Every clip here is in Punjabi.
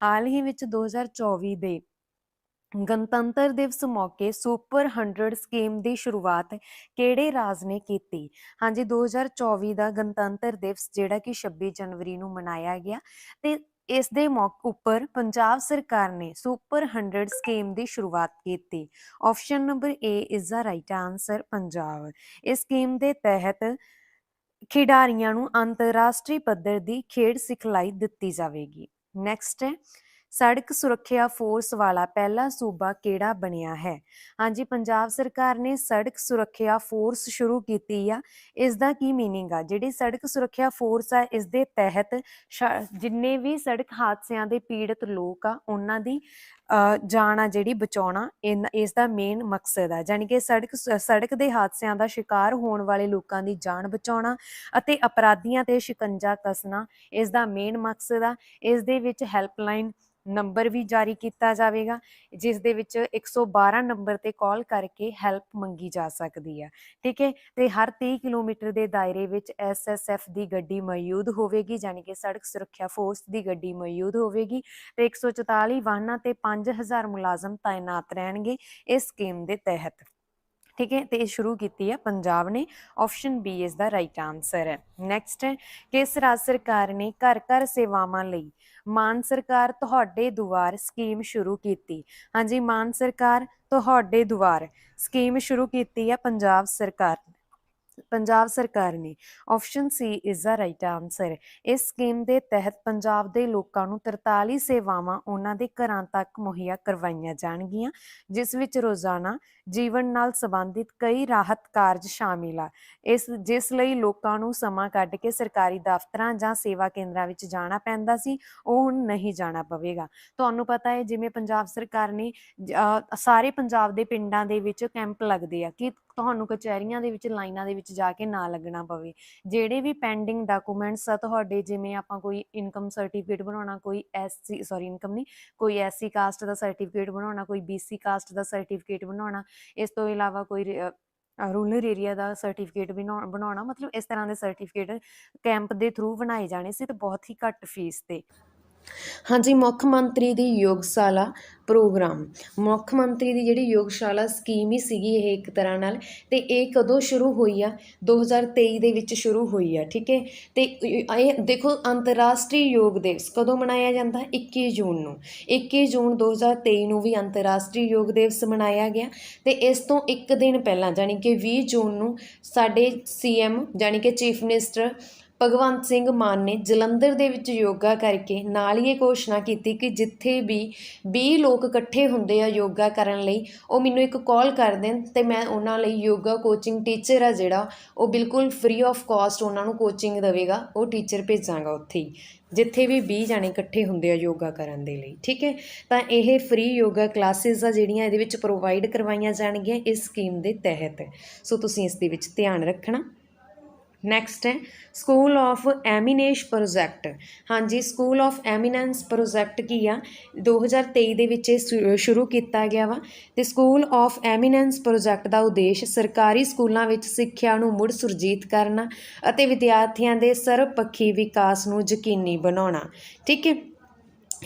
ਹਾਲ ਹੀ ਵਿੱਚ 2024 ਦੇ ਗਣਤੰਤਰ ਦਿਵਸ ਮੌਕੇ ਸੁਪਰ 100 ਸਕੀਮ ਦੀ ਸ਼ੁਰੂਆਤ ਕਿਹੜੇ ਰਾਜ ਨੇ ਕੀਤੀ? ਹਾਂਜੀ 2024 ਦਾ ਗਣਤੰਤਰ ਦਿਵਸ ਜਿਹੜਾ ਕਿ 26 ਜਨਵਰੀ ਨੂੰ ਮਨਾਇਆ ਗਿਆ ਤੇ ਇਸ ਦੇ ਮੌਕੇ ਉੱਪਰ ਪੰਜਾਬ ਸਰਕਾਰ ਨੇ ਸੁਪਰ 100 ਸਕੀਮ ਦੀ ਸ਼ੁਰੂਆਤ ਕੀਤੀ। Option number A is the right answer Punjab. ਇਸ ਸਕੀਮ ਦੇ ਤਹਿਤ ਖਿਡਾਰੀਆਂ ਨੂੰ ਅੰਤਰਰਾਸ਼ਟਰੀ ਪੱਧਰ ਦੀ ਖੇਡ ਸਿਖਲਾਈ ਦਿੱਤੀ ਜਾਵੇਗੀ। ਨੈਕਸਟ ਹੈ, ਸੜਕ ਸੁਰੱਖਿਆ ਫੋਰਸ ਵਾਲਾ ਪਹਿਲਾ ਸੂਬਾ ਕਿਹੜਾ ਬਣਿਆ ਹੈ? ਹਾਂਜੀ, ਪੰਜਾਬ ਸਰਕਾਰ ਨੇ ਸੜਕ ਸੁਰੱਖਿਆ ਫੋਰਸ ਸ਼ੁਰੂ ਕੀਤੀ ਆ। ਇਸ ਦਾ ਕੀ ਮੀਨਿੰਗ ਆ? ਜਿਹੜੀ ਸੜਕ ਸੁਰੱਖਿਆ ਫੋਰਸ ਆ ਇਸ ਦੇ ਤਹਿਤ ਸ਼- ਜਿੰਨੇ ਵੀ ਸੜਕ ਹਾਦਸਿਆਂ ਦੇ ਪੀੜਤ ਲੋਕ ਆ, ਉਹਨਾਂ ਦੀ ਜਾਨ ਆ ਜਿਹੜੀ ਬਚਾਉਣਾ, ਇਨ- ਇਸ ਦਾ ਮੇਨ ਮਕਸਦ ਆ। ਯਾਨੀ ਕਿ ਸੜਕ ਸ- ਸੜਕ ਦੇ ਹਾਦਸਿਆਂ ਦਾ ਸ਼ਿਕਾਰ ਹੋਣ ਵਾਲੇ ਲੋਕਾਂ ਦੀ ਜਾਨ ਬਚਾਉਣਾ ਅਤੇ ਅਪਰਾਧੀਆਂ ਤੇ ਸ਼ਿਕੰਜਾ ਕੱਸਣਾ ਇਸ ਦਾ ਮੇਨ ਮਕਸਦ ਆ। ਇਸ ਦੇ ਵਿੱਚ ਹੈਲਪਲਾਈਨ ਨੰਬਰ ਵੀ ਜਾਰੀ ਕੀਤਾ ਜਾਵੇਗਾ, ਜਿਸ ਦੇ ਵਿੱਚ 112 ਨੰਬਰ ਤੇ ਕਾਲ ਕਰਕੇ ਹੈਲਪ ਮੰਗੀ ਜਾ ਸਕਦੀ ਹੈ ਠੀਕ ਹੈ? ਤੇ ਹਰ 30 ਕਿਲੋਮੀਟਰ ਦੇ ਦਾਇਰੇ ਵਿੱਚ ਐਸਐਸਐਫ ਦੀ ਗੱਡੀ ਮੌਜੂਦ ਹੋਵੇਗੀ ਯਾਨੀ ਕਿ ਸੜਕ ਸੁਰੱਖਿਆ ਫੋਰਸ ਦੀ ਗੱਡੀ ਮੌਜੂਦ ਹੋਵੇਗੀ। ਤੇ 144 ਵਾਹਨਾਂ ਤੇ 5000 ਮੁਲਾਜ਼ਮ ਤਾਇਨਾਤ ਰਹਿਣਗੇ ਇਸ ਸਕੀਮ ਦੇ ਤਹਿਤ। ਠੀਕ ਹੈ, ਤੇ ਇਹ ਸ਼ੁਰੂ ਕੀਤੀ ਹੈ ਪੰਜਾਬ ਨੇ। ਆਪਸ਼ਨ ਬੀ ਇਸ ਦਾ ਰਾਈਟ ਆਨਸਰ ਹੈ ਨੈਕਸਟ ਹੈ, ਕਿਸ ਰਾਜ ਸਰਕਾਰ ਨੇ ਘਰ ਘਰ ਸੇਵਾਵਾਂ ਲਈ ਮਾਨ ਸਰਕਾਰ ਤੁਹਾਡੇ ਦੁਆਰ ਸਕੀਮ ਸ਼ੁਰੂ ਕੀਤੀ? ਹਾਂਜੀ, ਮਾਨ ਸਰਕਾਰ ਤੁਹਾਡੇ ਦੁਆਰ ਸਕੀਮ ਸ਼ੁਰੂ ਕੀਤੀ ਹੈ ਪੰਜਾਬ ਸਰਕਾਰ ਪੰਜਾਬ ਸਰਕਾਰ ਨੇ option C is the right answer ਇਸ ਸਕੀਮ ਦੇ ਤਹਿਤ ਪੰਜਾਬ ਦੇ ਲੋਕਾਂ ਨੂੰ 43 ਸੇਵਾਵਾਂ ਉਹਨਾਂ ਦੇ ਘਰਾਂ ਤੱਕ ਮੁਹੱਈਆ ਕਰਵਾਈਆਂ ਜਾਣਗੀਆਂ, ਜਿਸ ਵਿੱਚ ਰੋਜ਼ਾਨਾ ਜੀਵਨ ਨਾਲ ਸੰਬੰਧਿਤ ਕਈ ਰਾਹਤ ਕਾਰਜ ਸ਼ਾਮਿਲ ਆ। ਇਸ, ਜਿਸ ਲਈ ਲੋਕਾਂ ਨੂੰ ਸਮਾਂ ਕੱਢ ਕੇ ਸਰਕਾਰੀ ਦਫ਼ਤਰਾਂ ਜਾਂ ਸੇਵਾ ਕੇਂਦਰਾਂ ਵਿੱਚ ਜਾਣਾ ਪੈਂਦਾ ਸੀ, ਉਹ ਹੁਣ ਨਹੀਂ ਜਾਣਾ ਪਵੇਗਾ। ਤੁਹਾਨੂੰ ਪਤਾ ਹੈ, ਜਿਵੇਂ ਪੰਜਾਬ ਸਰਕਾਰ ਨੇ, ਅਹ, ਸਾਰੇ ਪੰਜਾਬ ਦੇ ਪਿੰਡਾਂ ਦੇ ਵਿੱਚ ਕੈਂਪ ਲੱਗਦੇ ਆ, ਕਿ ਤੁਹਾਨੂੰ ਕਚਹਿਰੀਆਂ ਦੇ ਵਿੱਚ, ਲਾਈਨਾਂ ਦੇ ਵਿੱਚ ਜਾ ਕੇ ਨਾ ਲੱਗਣਾ ਪਵੇ। ਜਿਹੜੇ ਵੀ ਪੈਂਡਿੰਗ ਡਾਕੂਮੈਂਟਸ ਆ ਤੁਹਾਡੇ, ਜਿਵੇਂ ਆਪਾਂ ਕੋਈ ਇਨਕਮ ਸਰਟੀਫਿਕੇਟ ਬਣਾਉਣਾ, ਕੋਈ ਐਸਸੀ ਸੌਰੀ ਇਨਕਮ ਨਹੀਂ ਕੋਈ ਐਸਸੀ ਕਾਸਟ ਦਾ ਸਰਟੀਫਿਕੇਟ ਬਣਾਉਣਾ, ਕੋਈ ਬੀਸੀ ਕਾਸਟ ਦਾ ਸਰਟੀਫਿਕੇਟ ਬਣਾਉਣਾ, ਇਸ ਤੋਂ ਇਲਾਵਾ ਕੋਈ ਰੂਰਲ ਏਰੀਆ ਦਾ ਸਰਟੀਫਿਕੇਟ ਬਣਾਉਣਾ, ਮਤਲਬ ਇਸ ਤਰ੍ਹਾਂ ਦੇ ਸਰਟੀਫਿਕੇਟ ਕੈਂਪ ਦੇ ਥਰੂ ਬਣਾਏ ਜਾਣੇ ਸੀ ਤੇ ਬਹੁਤ ਹੀ ਘੱਟ ਫੀਸ ਤੇ। ਹਾਂਜੀ, ਮੁੱਖ ਮੰਤਰੀ ਦੀ ਯੋਗਸ਼ਾਲਾ ਪ੍ਰੋਗਰਾਮ। ਮੁੱਖ ਮੰਤਰੀ ਦੀ ਜਿਹੜੀ ਯੋਗਸ਼ਾਲਾ ਸਕੀਮ ਹੀ ਸੀਗੀ ਇਹ ਇੱਕ ਤਰ੍ਹਾਂ ਨਾਲ ਤੇ ਇਹ ਕਦੋਂ ਸ਼ੁਰੂ ਹੋਈ ਆ? 2023 ਦੇ ਵਿੱਚ ਸ਼ੁਰੂ ਹੋਈ ਆ, ਠੀਕ ਹੈ? ਤੇ ਇਹ ਦੇਖੋ, ਅੰਤਰਰਾਸ਼ਟਰੀ ਯੋਗ ਦਿਵਸ ਕਦੋਂ ਮਨਾਇਆ ਜਾਂਦਾ? 21 ਜੂਨ ਨੂੰ। 21 ਜੂਨ 2023 ਨੂੰ ਵੀ ਅੰਤਰਰਾਸ਼ਟਰੀ ਯੋਗ ਦਿਵਸ ਮਨਾਇਆ ਗਿਆ ਤੇ ਇਸ ਤੋਂ ਇੱਕ ਦਿਨ ਪਹਿਲਾਂ, ਜਾਣੀ ਕਿ 20 ਜੂਨ ਨੂੰ ਸਾਡੇ ਸੀਐਮ ਜਾਣੀ ਕਿ ਚੀਫ ਮਿਨਿਸਟਰ ਭਗਵੰਤ ਸਿੰਘ ਮਾਨ ਨੇ ਜਲੰਧਰ ਦੇ ਵਿੱਚ ਯੋਗਾ ਕਰਕੇ ਨਾਲ ਹੀ ਇਹ ਘੋਸ਼ਣਾ ਕੀਤੀ ਕਿ ਜਿੱਥੇ ਵੀ 20 ਲੋਕ ਇਕੱਠੇ ਹੁੰਦੇ ਆ ਯੋਗਾ ਕਰਨ ਲਈ, ਉਹ ਮੈਨੂੰ ਇੱਕ ਕਾਲ ਕਰ ਦੇਣ ਤੇ ਮੈਂ ਉਹਨਾਂ ਲਈ ਯੋਗਾ ਕੋਚਿੰਗ ਟੀਚਰ ਆ ਜਿਹੜਾ, ਉਹ ਬਿਲਕੁਲ ਫ੍ਰੀ ਆਫ ਕਾਸਟ ਉਹਨਾਂ ਨੂੰ ਕੋਚਿੰਗ ਦੇਵੇਗਾ, ਉਹ ਟੀਚਰ ਭੇਜਾਂਗਾ ਉੱਥੇ ਹੀ, ਜਿੱਥੇ ਵੀ 20 ਜਾਣੇ ਇਕੱਠੇ ਹੁੰਦੇ ਆ ਯੋਗਾ ਕਰਨ ਦੇ ਲਈ, ਠੀਕ ਹੈ? ਤਾਂ ਇਹ ਫ੍ਰੀ ਯੋਗਾ ਕਲਾਸਿਸ ਆ ਜਿਹੜੀਆਂ ਇਹਦੇ ਵਿੱਚ ਪ੍ਰੋਵਾਈਡ ਕਰਵਾਈਆਂ ਜਾਣਗੀਆਂ ਇਸ ਸਕੀਮ ਦੇ ਤਹਿਤ, ਸੋ ਤੁਸੀਂ ਇਸ ਦੇ ਵਿੱਚ ਧਿਆਨ ਰੱਖਣਾ। ਨੈਕਸਟ ਹੈ ਸਕੂਲ ਆਫ ਐਮੀਨੇਸ਼ ਪ੍ਰੋਜੈਕਟ ਹਾਂਜੀ ਸਕੂਲ ਆਫ ਐਮੀਨੈਂਸ ਪ੍ਰੋਜੈਕਟ ਕੀ ਆ? 2023 ਦੇ ਵਿੱਚ ਇਹ ਸ਼ੁ- ਸ਼ੁਰੂ ਕੀਤਾ ਗਿਆ ਵਾ ਤੇ ਸਕੂਲ ਆਫ ਐਮੀਨੈਂਸ ਪ੍ਰੋਜੈਕਟ ਦਾ ਉਦੇਸ਼ ਸਰਕਾਰੀ ਸਕੂਲਾਂ ਵਿੱਚ ਸਿੱਖਿਆ ਨੂੰ ਮੁੜ ਸੁਰਜੀਤ ਕਰਨਾ ਅਤੇ ਵਿਦਿਆਰਥੀਆਂ ਦੇ ਸਰਵਪੱਖੀ ਵਿਕਾਸ ਨੂੰ ਯਕੀਨੀ ਬਣਾਉਣਾ। ਠੀਕ ਹੈ?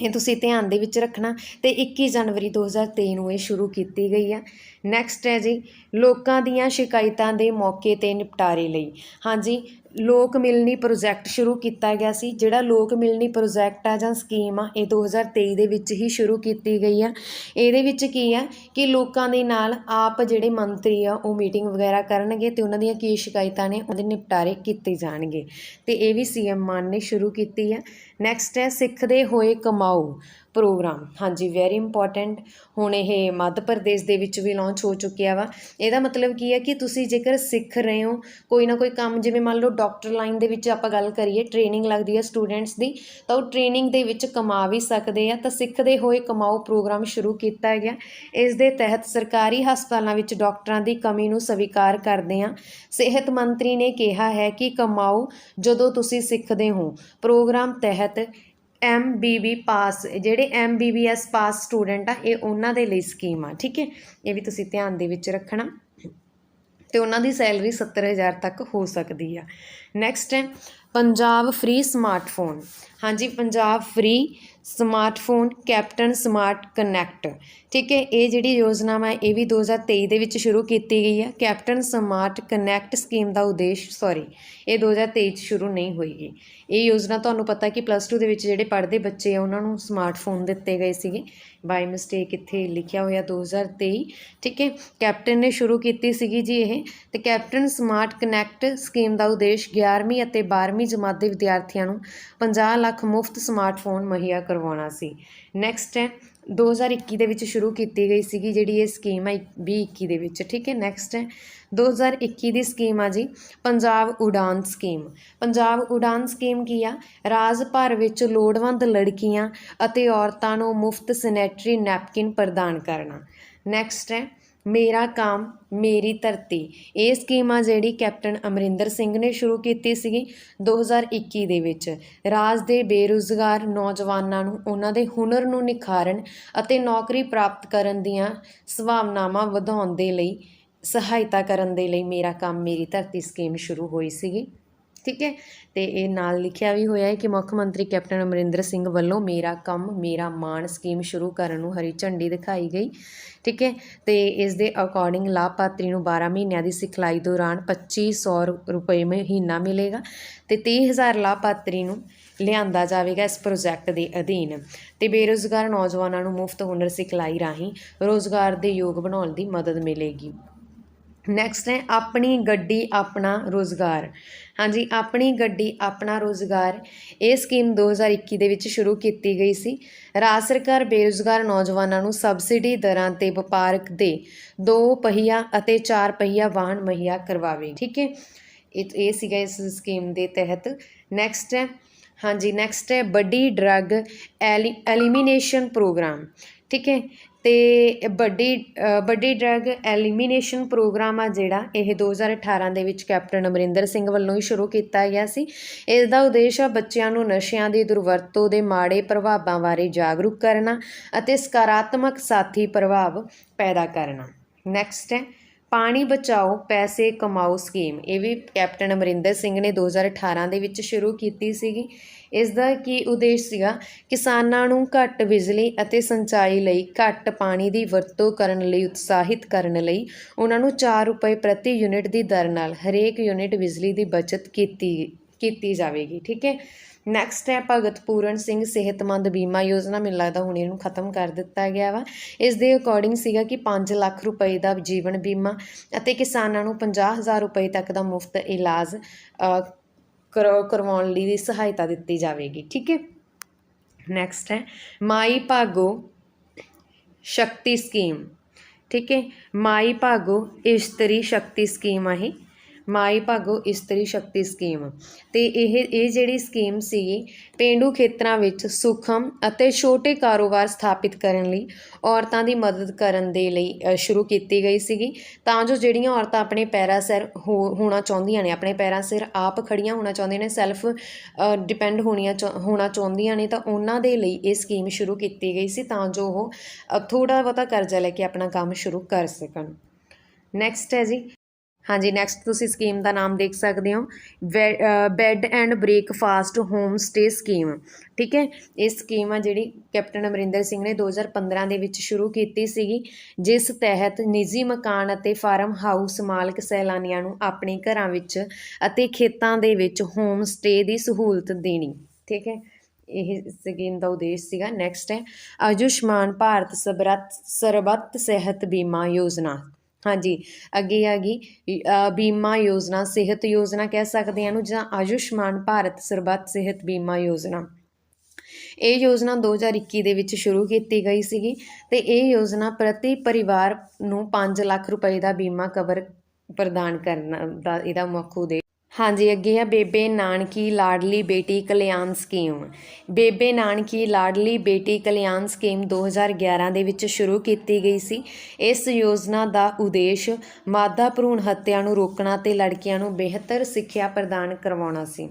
ਇਹ ਤੁਸੀਂ ਧਿਆਨ ਦੇ ਵਿੱਚ ਰੱਖਣਾ ਤੇ 21 ਜਨਵਰੀ 2023 ਨੂੰ ਇਹ ਸ਼ੁਰੂ ਕੀਤੀ ਗਈ ਆ। ਨੈਕਸਟ ਹੈ ਜੀ, ਲੋਕਾਂ ਦੀਆਂ ਸ਼ਿਕਾਇਤਾਂ ਦੇ ਮੌਕੇ ਤੇ ਨਿਪਟਾਰੇ ਲਈ। ਹਾਂਜੀ ਲੋਕ ਮਿਲਣੀ ਪ੍ਰੋਜੈਕਟ ਸ਼ੁਰੂ ਕੀਤਾ ਗਿਆ ਸੀ, ਜਿਹੜਾ ਲੋਕ ਮਿਲਣੀ ਪ੍ਰੋਜੈਕਟ ਆ ਜਾਂ ਸਕੀਮ ਆ, ਇਹ 2023 ਦੇ ਵਿੱਚ ਹੀ ਸ਼ੁਰੂ ਕੀਤੀ ਗਈ ਆ। ਇਹਦੇ ਵਿੱਚ ਕੀ ਆ ਕਿ ਲੋਕਾਂ ਦੇ ਨਾਲ ਆਪ ਜਿਹੜੇ ਮੰਤਰੀ ਆ, ਉਹ ਮੀਟਿੰਗ ਵਗੈਰਾ ਕਰਨਗੇ ਤੇ ਉਹਨਾਂ ਦੀਆਂ ਕੀ ਸ਼ਿਕਾਇਤਾਂ ਨੇ, ਉਹਦੇ ਨਿਪਟਾਰੇ ਕੀਤੇ ਜਾਣਗੇ। ਤੇ ਇਹ ਵੀ ਸੀਐਮ ਮਾਨ ਨੇ ਸ਼ੁਰੂ ਕੀਤੀ ਆ। ਨੈਕਸਟ ਹੈ, ਸਿੱਖਦੇ ਹੋਏ ਕਮਾਓ। ਪ੍ਰੋਗਰਾਮ। ਹਾਂਜੀ ਵੈਰੀ ਇੰਪੋਰਟੈਂਟ ਹੁਣ ਇਹ ਮੱਧ ਪ੍ਰਦੇਸ਼ ਦੇ ਵਿੱਚ ਵੀ ਲਾਂਚ ਹੋ ਚੁੱਕਿਆ ਵਾ। ਇਹਦਾ ਮਤਲਬ ਕੀ ਹੈ ਕਿ ਤੁਸੀਂ ਜੇਕਰ ਸਿੱਖ ਰਹੇ ਹੋ, ਕੋਈ ਨਾ ਕੋਈ ਕੰਮ, ਜਿਵੇਂ ਮੰਨ ਲਓ ਡਾਕਟਰ ਲਾਈਨ ਦੇ ਵਿੱਚ ਆਪਾਂ ਗੱਲ ਕਰੀਏ ਟ੍ਰੇਨਿੰਗ ਲੱਗਦੀ ਹੈ ਸਟੂਡੈਂਟਸ ਦੀ, ਤਾਂ ਉਹ ਟ੍ਰੇਨਿੰਗ ਦੇ ਵਿੱਚ ਕਮਾ ਵੀ ਸਕਦੇ ਆ। ਤਾਂ ਸਿੱਖਦੇ ਹੋਏ ਕਮਾਓ ਪ੍ਰੋਗਰਾਮ ਸ਼ੁਰੂ ਕੀਤਾ ਗਿਆ। ਇਸ ਦੇ ਤਹਿਤ ਸਰਕਾਰੀ ਹਸਪਤਾਲਾਂ ਵਿੱਚ ਡਾਕਟਰਾਂ ਦੀ ਕਮੀ ਨੂੰ ਸਵੀਕਾਰ ਕਰਦੇ ਆ ਸਿਹਤ ਮੰਤਰੀ ਨੇ ਕਿਹਾ ਹੈ ਕਿ ਕਮਾਓ ਜਦੋਂ ਤੁਸੀਂ ਸਿੱਖਦੇ ਹੋ। ਪ੍ਰੋਗਰਾਮ ਤਹਿਤ ਐਮ ਬੀ ਬੀ ਪਾਸ ਜਿਹੜੇ M B B MBBS pass student ਆ, ਇਹ ਉਹਨਾਂ ਦੇ ਲਈ ਸਕੀਮ ਆ, ਠੀਕ ਹੈ? ਇਹ ਵੀ ਤੁਸੀਂ ਧਿਆਨ ਦੇ ਵਿੱਚ ਰੱਖਣਾ। ਤੇ ਉਹਨਾਂ ਦੀ ਸੈਲਰੀ 70000 ਤੱਕ ਹੋ ਸਕਦੀ ਆ। ਨੈਕਸਟ ਹੈ, ਪੰਜਾਬ ਫ੍ਰੀ ਸਮਾਰਟਫੋਨ ਹਾਂਜੀ, Punjab free smartphone captain smart connect ਠੀਕ ਹੈ, ਇਹ ਜਿਹੜੀ ਯੋਜਨਾ ਵਾ ਇਹ ਵੀ 2023 ਦੇ ਵਿੱਚ ਸ਼ੁਰੂ ਕੀਤੀ ਗਈ ਹੈ। ਕੈਪਟਨ ਸਮਾਰਟ ਕਨੈਕਟ ਸਕੀਮ ਦਾ ਉਦੇਸ਼ ਸੌਰੀ ਇਹ 2023 ਚ ਸ਼ੁਰੂ ਨਹੀਂ ਹੋਈਗੀ ਇਹ ਯੋਜਨਾ ਤੁਹਾਨੂੰ ਪਤਾ ਕਿ ਪਲੱਸ 2 ਦੇ ਵਿੱਚ ਜਿਹੜੇ ਪੜ੍ਹਦੇ ਬੱਚੇ ਆ, ਉਹਨਾਂ ਨੂੰ ਸਮਾਰਟਫੋਨ ਦਿੱਤੇ ਗਏ ਸੀਗੇ। ਬਾਈ ਮਿਸਟੇਕ ਇੱਥੇ ਲਿਖਿਆ ਹੋਇਆ 2023 ਠੀਕ ਹੈ, ਕੈਪਟਨ ਨੇ ਸ਼ੁਰੂ ਕੀਤੀ ਸੀਗੀ ਜੀ ਇਹ। ਤੇ ਕੈਪਟਨ ਸਮਾਰਟ ਕਨੈਕਟ ਸਕੀਮ ਦਾ ਉਦੇਸ਼ 11ਵੀਂ ਅਤੇ 12ਵੀਂ ਜਮਾਤ ਦੇ ਵਿਦਿਆਰਥੀਆਂ ਨੂੰ 50 ਲੱਖ ਮੁਫਤ ਸਮਾਰਟਫੋਨ ਮੁਹੱਈਆ ਕਰਵਾਉਣਾ ਸੀ। ਨੈਕਸਟ ਹੈ 2021 ਦੇ ਵਿੱਚ ਸ਼ੁਰੂ ਕੀਤੀ ਗਈ ਸੀਗੀ ਜਿਹੜੀ ਇਹ ਸਕੀਮ ਹੈ 2021 ਦੇ ਵਿੱਚ। ਠੀਕ ਹੈ ਨੈਕਸਟ ਹੈ 2021 ਦੀ ਸਕੀਮ ਆ ਜੀ, ਪੰਜਾਬ ਉਡਾਨ ਸਕੀਮ। ਪੰਜਾਬ ਉਡਾਨ ਸਕੀਮ ਕੀ ਆ? ਰਾਜ ਭਰ ਵਿੱਚ ਲੋੜਵੰਦ ਲੜਕੀਆਂ ਅਤੇ ਔਰਤਾਂ ਨੂੰ ਮੁਫਤ ਸੈਨੇਟਰੀ ਨੈਪਕਿਨ ਪ੍ਰਦਾਨ ਕਰਨਾ। ਨੈਕਸਟ ਹੈ ਮੇਰਾ ਕੰਮ, ਮੇਰੀ ਧਰਤੀ। ਇਹ ਸਕੀਮ ਆ ਜਿਹੜੀ ਕੈਪਟਨ ਅਮਰਿੰਦਰ ਸਿੰਘ ਨੇ ਸ਼ੁਰੂ ਕੀਤੀ ਸੀਗੀ 2021 ਦੇ ਵਿੱਚ। ਰਾਜ ਦੇ ਬੇਰੁਜ਼ਗਾਰ ਨੌਜਵਾਨਾਂ ਨੂੰ, ਉਹਨਾਂ ਦੇ ਹੁਨਰ ਨੂੰ ਨਿਖਾਰਨ ਅਤੇ ਨੌਕਰੀ ਪ੍ਰਾਪਤ ਕਰਨ ਦੀਆਂ ਸੰਭਾਵਨਾਵਾਂ ਵਧਾਉਣ ਦੇ ਲਈ, ਸਹਾਇਤਾ ਕਰਨ ਦੇ ਲਈ ਮੇਰਾ ਕੰਮ, ਮੇਰੀ ਧਰਤੀ ਸਕੀਮ ਸ਼ੁਰੂ ਹੋਈ ਸੀਗੀ। ਠੀਕ ਹੈ? ਤੇ ਇਹ ਨਾਲ ਲਿਖਿਆ ਵੀ ਹੋਇਆ ਹੈ ਕਿ ਮੁੱਖ ਮੰਤਰੀ ਕੈਪਟਨ ਅਮਰਿੰਦਰ ਸਿੰਘ ਵੱਲੋਂ ਮੇਰਾ ਕੰਮ, ਮੇਰਾ ਮਾਣ ਸਕੀਮ ਸ਼ੁਰੂ ਕਰਨ ਨੂੰ ਹਰੀ ਝੰਡੀ ਦਿਖਾਈ ਗਈ, ਠੀਕ ਹੈ? ਤੇ ਇਸ ਦੇ ਅਕੋਰਡਿੰਗ ਲਾਭਪਾਤਰੀ ਨੂੰ 12 ਮਹੀਨਿਆਂ ਦੀ ਸਿਖਲਾਈ ਦੌਰਾਨ 2500 ਰੁਪਏ ਮਹੀਨਾ ਮਿਲੇਗਾ ਤੇ 30000 ਲਾਭਪਾਤਰੀ ਨੂੰ ਲਿਆਂਦਾ ਜਾਵੇਗਾ ਇਸ ਪ੍ਰੋਜੈਕਟ ਦੇ ਅਧੀਨ ਤੇ ਬੇਰੁਜ਼ਗਾਰ ਨੌਜਵਾਨਾਂ ਨੂੰ ਮੁਫਤ ਹੁਨਰ ਸਿਖਲਾਈ ਰਾਹੀਂ ਰੋਜ਼ਗਾਰ ਦੇ ਯੋਗ ਬਣਾਉਣ ਦੀ ਮਦਦ ਮਿਲੇਗੀ। ਨੈਕਸਟ ਹੈ, ਆਪਣੀ ਗੱਡੀ, ਆਪਣਾ ਰੋਜ਼ਗਾਰ। ਹਾਂਜੀ, ਆਪਣੀ ਗੱਡੀ, ਆਪਣਾ ਰੋਜ਼ਗਾਰ, ਇਹ ਸਕੀਮ 2021 ਦੇ ਵਿੱਚ ਸ਼ੁਰੂ ਕੀਤੀ ਗਈ ਸੀ। ਰਾਜ ਸਰਕਾਰ ਬੇਰੁਜ਼ਗਾਰ ਨੌਜਵਾਨਾਂ ਨੂੰ ਸਬਸਿਡੀ ਦਰਾਂ ਤੇ ਵਪਾਰਕ ਦੇ ਦੋ ਪਹੀਆ ਅਤੇ ਚਾਰ ਪਹੀਆ ਵਾਹਨ ਮੁਹੱਈਆ ਕਰਵਾਵੇਗੀ ਠੀਕ ਹੈ? ਇਹ ਸੀਗਾ ਇਸ ਸਕੀਮ ਦੇ ਤਹਿਤ। ਨੈਕਸਟ ਹੈ। ਹਾਂਜੀ ਨੈਕਸਟ ਹੈ। ਵੱਡੀ ਡਰੱਗ ਐਲੀਮੀਨੇਸ਼ਨ ਪ੍ਰੋਗਰਾਮ। ਠੀਕ ਹੈ? ਅਤੇ ਵੱਡੀ ਅ, ਵੱਡੀ ਡਰੱਗ ਐਲੀਮੀਨੇਸ਼ਨ ਪ੍ਰੋਗਰਾਮ ਆ ਜਿਹੜਾ ਇਹ 2018 ਦੇ ਵਿੱਚ ਕੈਪਟਨ ਅਮਰਿੰਦਰ ਸਿੰਘ ਵੱਲੋਂ ਹੀ ਸ਼ੁਰੂ ਕੀਤਾ ਗਿਆ ਸੀ। ਇਸ ਦਾ ਉਦੇਸ਼ ਆ ਬੱਚਿਆਂ ਨੂੰ ਨਸ਼ਿਆਂ ਦੀ ਦੁਰਵਰਤੋਂ ਦੇ ਮਾੜੇ ਪ੍ਰਭਾਵਾਂ ਬਾਰੇ ਜਾਗਰੂਕ ਕਰਨਾ ਅਤੇ ਸਕਾਰਾਤਮਕ ਸਾਥੀ ਪ੍ਰਭਾਵ ਪੈਦਾ ਕਰਨਾ। ਨੈਕਸਟ ਹੈ ਪਾਣੀ ਬਚਾਓ, ਪੈਸੇ ਕਮਾਓ ਸਕੀਮ। ਇਹ ਵੀ ਕੈਪਟਨ ਅਮਰਿੰਦਰ ਸਿੰਘ ਨੇ 2018 ਦੇ ਵਿੱਚ ਸ਼ੁਰੂ ਕੀਤੀ ਸੀਗੀ। ਇਸ ਦਾ ਕੀ ਉਦੇਸ਼ ਸੀਗਾ? ਕਿਸਾਨਾਂ ਨੂੰ ਘੱਟ ਬਿਜਲੀ ਅਤੇ ਸਿੰਚਾਈ ਲਈ ਘੱਟ ਪਾਣੀ ਦੀ ਵਰਤੋਂ ਕਰਨ ਲਈ, ਉਤਸ਼ਾਹਿਤ ਕਰਨ ਲਈ ਉਹਨਾਂ ਨੂੰ 4 ਰੁਪਏ ਪ੍ਰਤੀ ਯੂਨਿਟ ਦੀ ਦਰ ਨਾਲ ਹਰੇਕ ਯੂਨਿਟ ਬਿਜਲੀ ਦੀ ਬਚਤ ਕੀਤੀ ਕੀਤੀ ਜਾਵੇਗੀ, ਠੀਕ ਹੈ? ਨੈਕਸਟ ਹੈ ਭਗਤ ਪੂਰਨ ਸਿੰਘ ਸਿਹਤਮੰਦ ਬੀਮਾ ਯੋਜਨਾ। ਮੈਨੂੰ ਲੱਗਦਾ ਹੁਣ ਇਹਨੂੰ ਖਤਮ ਕਰ ਦਿੱਤਾ ਗਿਆ ਵਾ। ਇਸ ਦੇ ਅਕੋਰਡਿੰਗ ਸੀਗਾ ਕਿ 5 ਲੱਖ ਰੁਪਏ ਦਾ ਜੀਵਨ ਬੀਮਾ ਅਤੇ ਕਿਸਾਨਾਂ ਨੂੰ 50000 ਰੁਪਏ ਤੱਕ ਦਾ ਮੁਫਤ ਇਲਾਜ ਅ, ਕਰਵਾਉਣ ਲਈ ਦੀ ਸਹਾਇਤਾ ਦਿੱਤੀ ਜਾਵੇਗੀ। ਠੀਕ ਹੈ? ਨੈਕਸਟ ਹੈ ਮਾਈ ਭਾਗੋ ਸ਼ਕਤੀ ਸਕੀਮ। ਠੀਕ ਹੈ? ਮਾਈ ਭਾਗੋ ਇਸਤਰੀ ਸ਼ਕਤੀ ਸਕੀਮ ਆ ਮਾਈ ਭਾਗੋ ਇਸਤਰੀ ਸ਼ਕਤੀ ਸਕੀਮ। ਤੇ ਇਹ ਇਹ ਜਿਹੜੀ ਸਕੀਮ ਸੀਗੀ, ਪੇਂਡੂ ਖੇਤਰਾਂ ਵਿੱਚ ਸੂਖਮ ਅਤੇ ਛੋਟੇ ਕਾਰੋਬਾਰ ਸਥਾਪਿਤ ਕਰਨ ਲਈ, ਔਰਤਾਂ ਦੀ ਮਦਦ ਕਰਨ ਦੇ ਲਈ ਸ਼ੁਰੂ ਕੀਤੀ ਗਈ ਸੀਗੀ। ਤਾਂ ਜੋ ਜਿਹੜੀਆਂ ਔਰਤਾਂ ਆਪਣੇ ਪੈਰਾਂ ਸਿਰ ਹੋ- ਹੋਣਾ ਚਾਹੁੰਦੀਆਂ ਨੇ, ਆਪਣੇ ਪੈਰਾਂ ਸਿਰ ਆਪ ਖੜੀਆਂ ਹੋਣਾ ਚਾਹੁੰਦੀਆਂ ਨੇ ਸੈਲਫ ਡਿਪੈਂਡ ਹੋਣੀਆਂ ਚਾਹ- ਹੋਣਾ ਚਾਹੁੰਦੀਆਂ ਨੇ, ਤਾਂ ਉਹਨਾਂ ਦੇ ਲਈ ਇਹ ਸਕੀਮ ਸ਼ੁਰੂ ਕੀਤੀ ਗਈ ਸੀ ਤਾਂ ਜੋ ਉਹ ਥੋੜਾ ਬਹੁਤਾ ਕਰਜ਼ਾ ਲੈ ਕੇ ਆਪਣਾ ਕੰਮ ਸ਼ੁਰੂ ਕਰ ਸਕਣ। ਨੈਕਸਟ ਹੈ ਜੀ। ਹਾਂਜੀ ਨੈਕਸਟ ਤੁਸੀਂ ਸਕੀਮ ਦਾ ਨਾਮ ਦੇਖ ਸਕਦੇ ਹੋ। Bed and breakfast home stay scheme ਠੀਕ ਹੈ? ਇਹ ਸਕੀਮ ਆ ਜਿਹੜੀ ਕੈਪਟਨ ਅਮਰਿੰਦਰ ਸਿੰਘ ਨੇ 2015 ਦੇ ਵਿੱਚ ਸ਼ੁਰੂ ਕੀਤੀ ਸੀਗੀ, ਜਿਸ ਤਹਿਤ ਨਿੱਜੀ ਮਕਾਨ ਅਤੇ ਫਾਰਮ ਹਾਊਸ ਮਾਲਕ ਸੈਲਾਨੀਆਂ ਨੂੰ ਆਪਣੇ ਘਰਾਂ ਵਿੱਚ ਅਤੇ ਖੇਤਾਂ ਦੇ ਵਿੱਚ ਹੋਮ ਸਟੇ ਦੀ ਸਹੂਲਤ ਦੇਣੀ। ਠੀਕ ਹੈ? ਇਹ ਸਕੀਮ ਦਾ ਉਦੇਸ਼ ਸੀਗਾ। ਨੈਕਸਟ ਹੈ, ਆਯੁਸ਼ਮਾਨ ਭਾਰਤ ਸਰਬੱਤ ਸਰਬੱਤ ਸਿਹਤ ਬੀਮਾ ਯੋਜਨਾ। ਹਾਂਜੀ, ਅੱਗੇ ਆ ਗਈ ਬੀਮਾ ਯੋਜਨਾ, ਸਿਹਤ ਯੋਜਨਾ ਕਹਿ ਸਕਦੇ ਹਾਂ ਨੂੰ ਜਾਂ ਆਯੁਸ਼ਮਾਨ ਭਾਰਤ ਸਰਬੱਤ ਸਿਹਤ ਬੀਮਾ ਯੋਜਨਾ। ਇਹ ਯੋਜਨਾ 2021 ਦੇ ਵਿੱਚ ਸ਼ੁਰੂ ਕੀਤੀ ਗਈ ਸੀਗੀ ਤੇ ਇਹ ਯੋਜਨਾ ਪ੍ਰਤੀ ਪਰਿਵਾਰ ਨੂੰ 5 ਲੱਖ ਰੁਪਏ ਦਾ ਬੀਮਾ ਕਵਰ ਪ੍ਰਦਾਨ ਕਰਨਾ ਦਾ, ਇਹਦਾ ਮੁੱਖ ਉਦੇਸ਼ ਹਾਂਜੀ, ਅੱਗੇ ਆ ਬੇਬੇ ਨਾਨਕੀ ਲਾਡਲੀ ਬੇਟੀ ਕਲਿਆਣ ਸਕੀਮ। ਬੇਬੇ ਨਾਨਕੀ ਲਾਡਲੀ ਬੇਟੀ ਕਲਿਆਣ ਸਕੀਮ 2011 ਦੇ ਵਿੱਚ ਸ਼ੁਰੂ ਕੀਤੀ ਗਈ ਸੀ। ਇਸ ਯੋਜਨਾ ਦਾ ਉਦੇਸ਼ ਮਾਦਾ ਭਰੂਣ ਹੱਤਿਆ ਨੂੰ ਰੋਕਣਾ ਤੇ ਲੜਕੀਆਂ ਨੂੰ ਬਿਹਤਰ ਸਿੱਖਿਆ ਪ੍ਰਦਾਨ ਕਰਵਾਉਣਾ ਸੀ।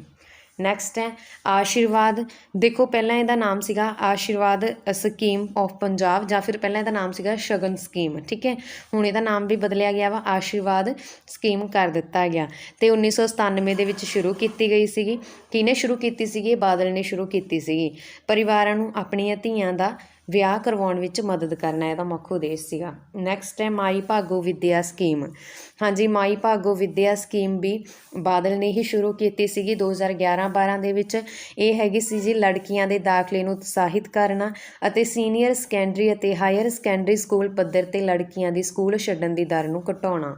ਨੈਕਸਟ ਹੈ, ਆਸ਼ੀਰਵਾਦ। ਦੇਖੋ, ਪਹਿਲਾਂ ਇਹਦਾ ਨਾਮ ਸੀਗਾ ਆਸ਼ੀਰਵਾਦ ਸਕੀਮ ਆਫ ਪੰਜਾਬ ਜਾਂ ਫਿਰ ਪਹਿਲਾਂ ਇਹਦਾ ਨਾਮ ਸੀਗਾ ਸ਼ਗਨ ਸਕੀਮ, ਠੀਕ ਹੈ? ਹੁਣ ਇਹਦਾ ਨਾਮ ਵੀ ਬਦਲਿਆ ਗਿਆ ਵਾ, ਆਸ਼ੀਰਵਾਦ ਸਕੀਮ ਕਰ ਦਿੱਤਾ ਗਿਆ। ਤੇ 1997 ਦੇ ਵਿੱਚ ਸ਼ੁਰੂ ਕੀਤੀ ਗਈ ਸੀਗੀ। ਕਿਹਨੇ ਸ਼ੁਰੂ ਕੀਤੀ ਸੀਗੀ? ਇਹ ਬਾਦਲ ਨੇ ਸ਼ੁਰੂ ਕੀਤੀ ਸੀਗੀ। ਪਰਿਵਾਰਾਂ ਨੂੰ, ਆਪਣੀਆਂ ਧੀਆਂ ਦਾ ਵਿਆਹ ਕਰਵਾਉਣ ਵਿੱਚ ਮਦਦ ਕਰਨਾ, ਇਹਦਾ ਮੁੱਖ ਉਦੇਸ਼ ਸੀਗਾ। ਨੈਕਸਟ ਹੈ ਮਾਈ ਭਾਗੋ ਵਿਦਿਆ ਸਕੀਮ। ਹਾਂਜੀ, ਮਾਈ ਭਾਗੋ ਵਿਦਿਆ ਸਕੀਮ ਵੀ ਬਾਦਲ ਨੇ ਹੀ ਸ਼ੁਰੂ ਕੀਤੀ ਸੀਗੀ 2011-12 ਦੇ ਵਿੱਚ। ਇਹ ਹੈਗੀ ਸੀ ਜੀ ਲੜਕੀਆਂ ਦੇ ਦਾਖਲੇ ਨੂੰ ਉਤਸ਼ਾਹਿਤ ਕਰਨਾ ਅਤੇ ਸੀਨੀਅਰ ਸੈਕੰਡਰੀ ਅਤੇ ਹਾਇਰ ਸੈਕੰਡਰੀ ਸਕੂਲ ਪੱਧਰ ਤੇ ਲੜਕੀਆਂ ਦੀ ਸਕੂਲ ਛੱਡਣ ਦੀ ਦਰ ਨੂੰ ਘਟਾਉਣਾ।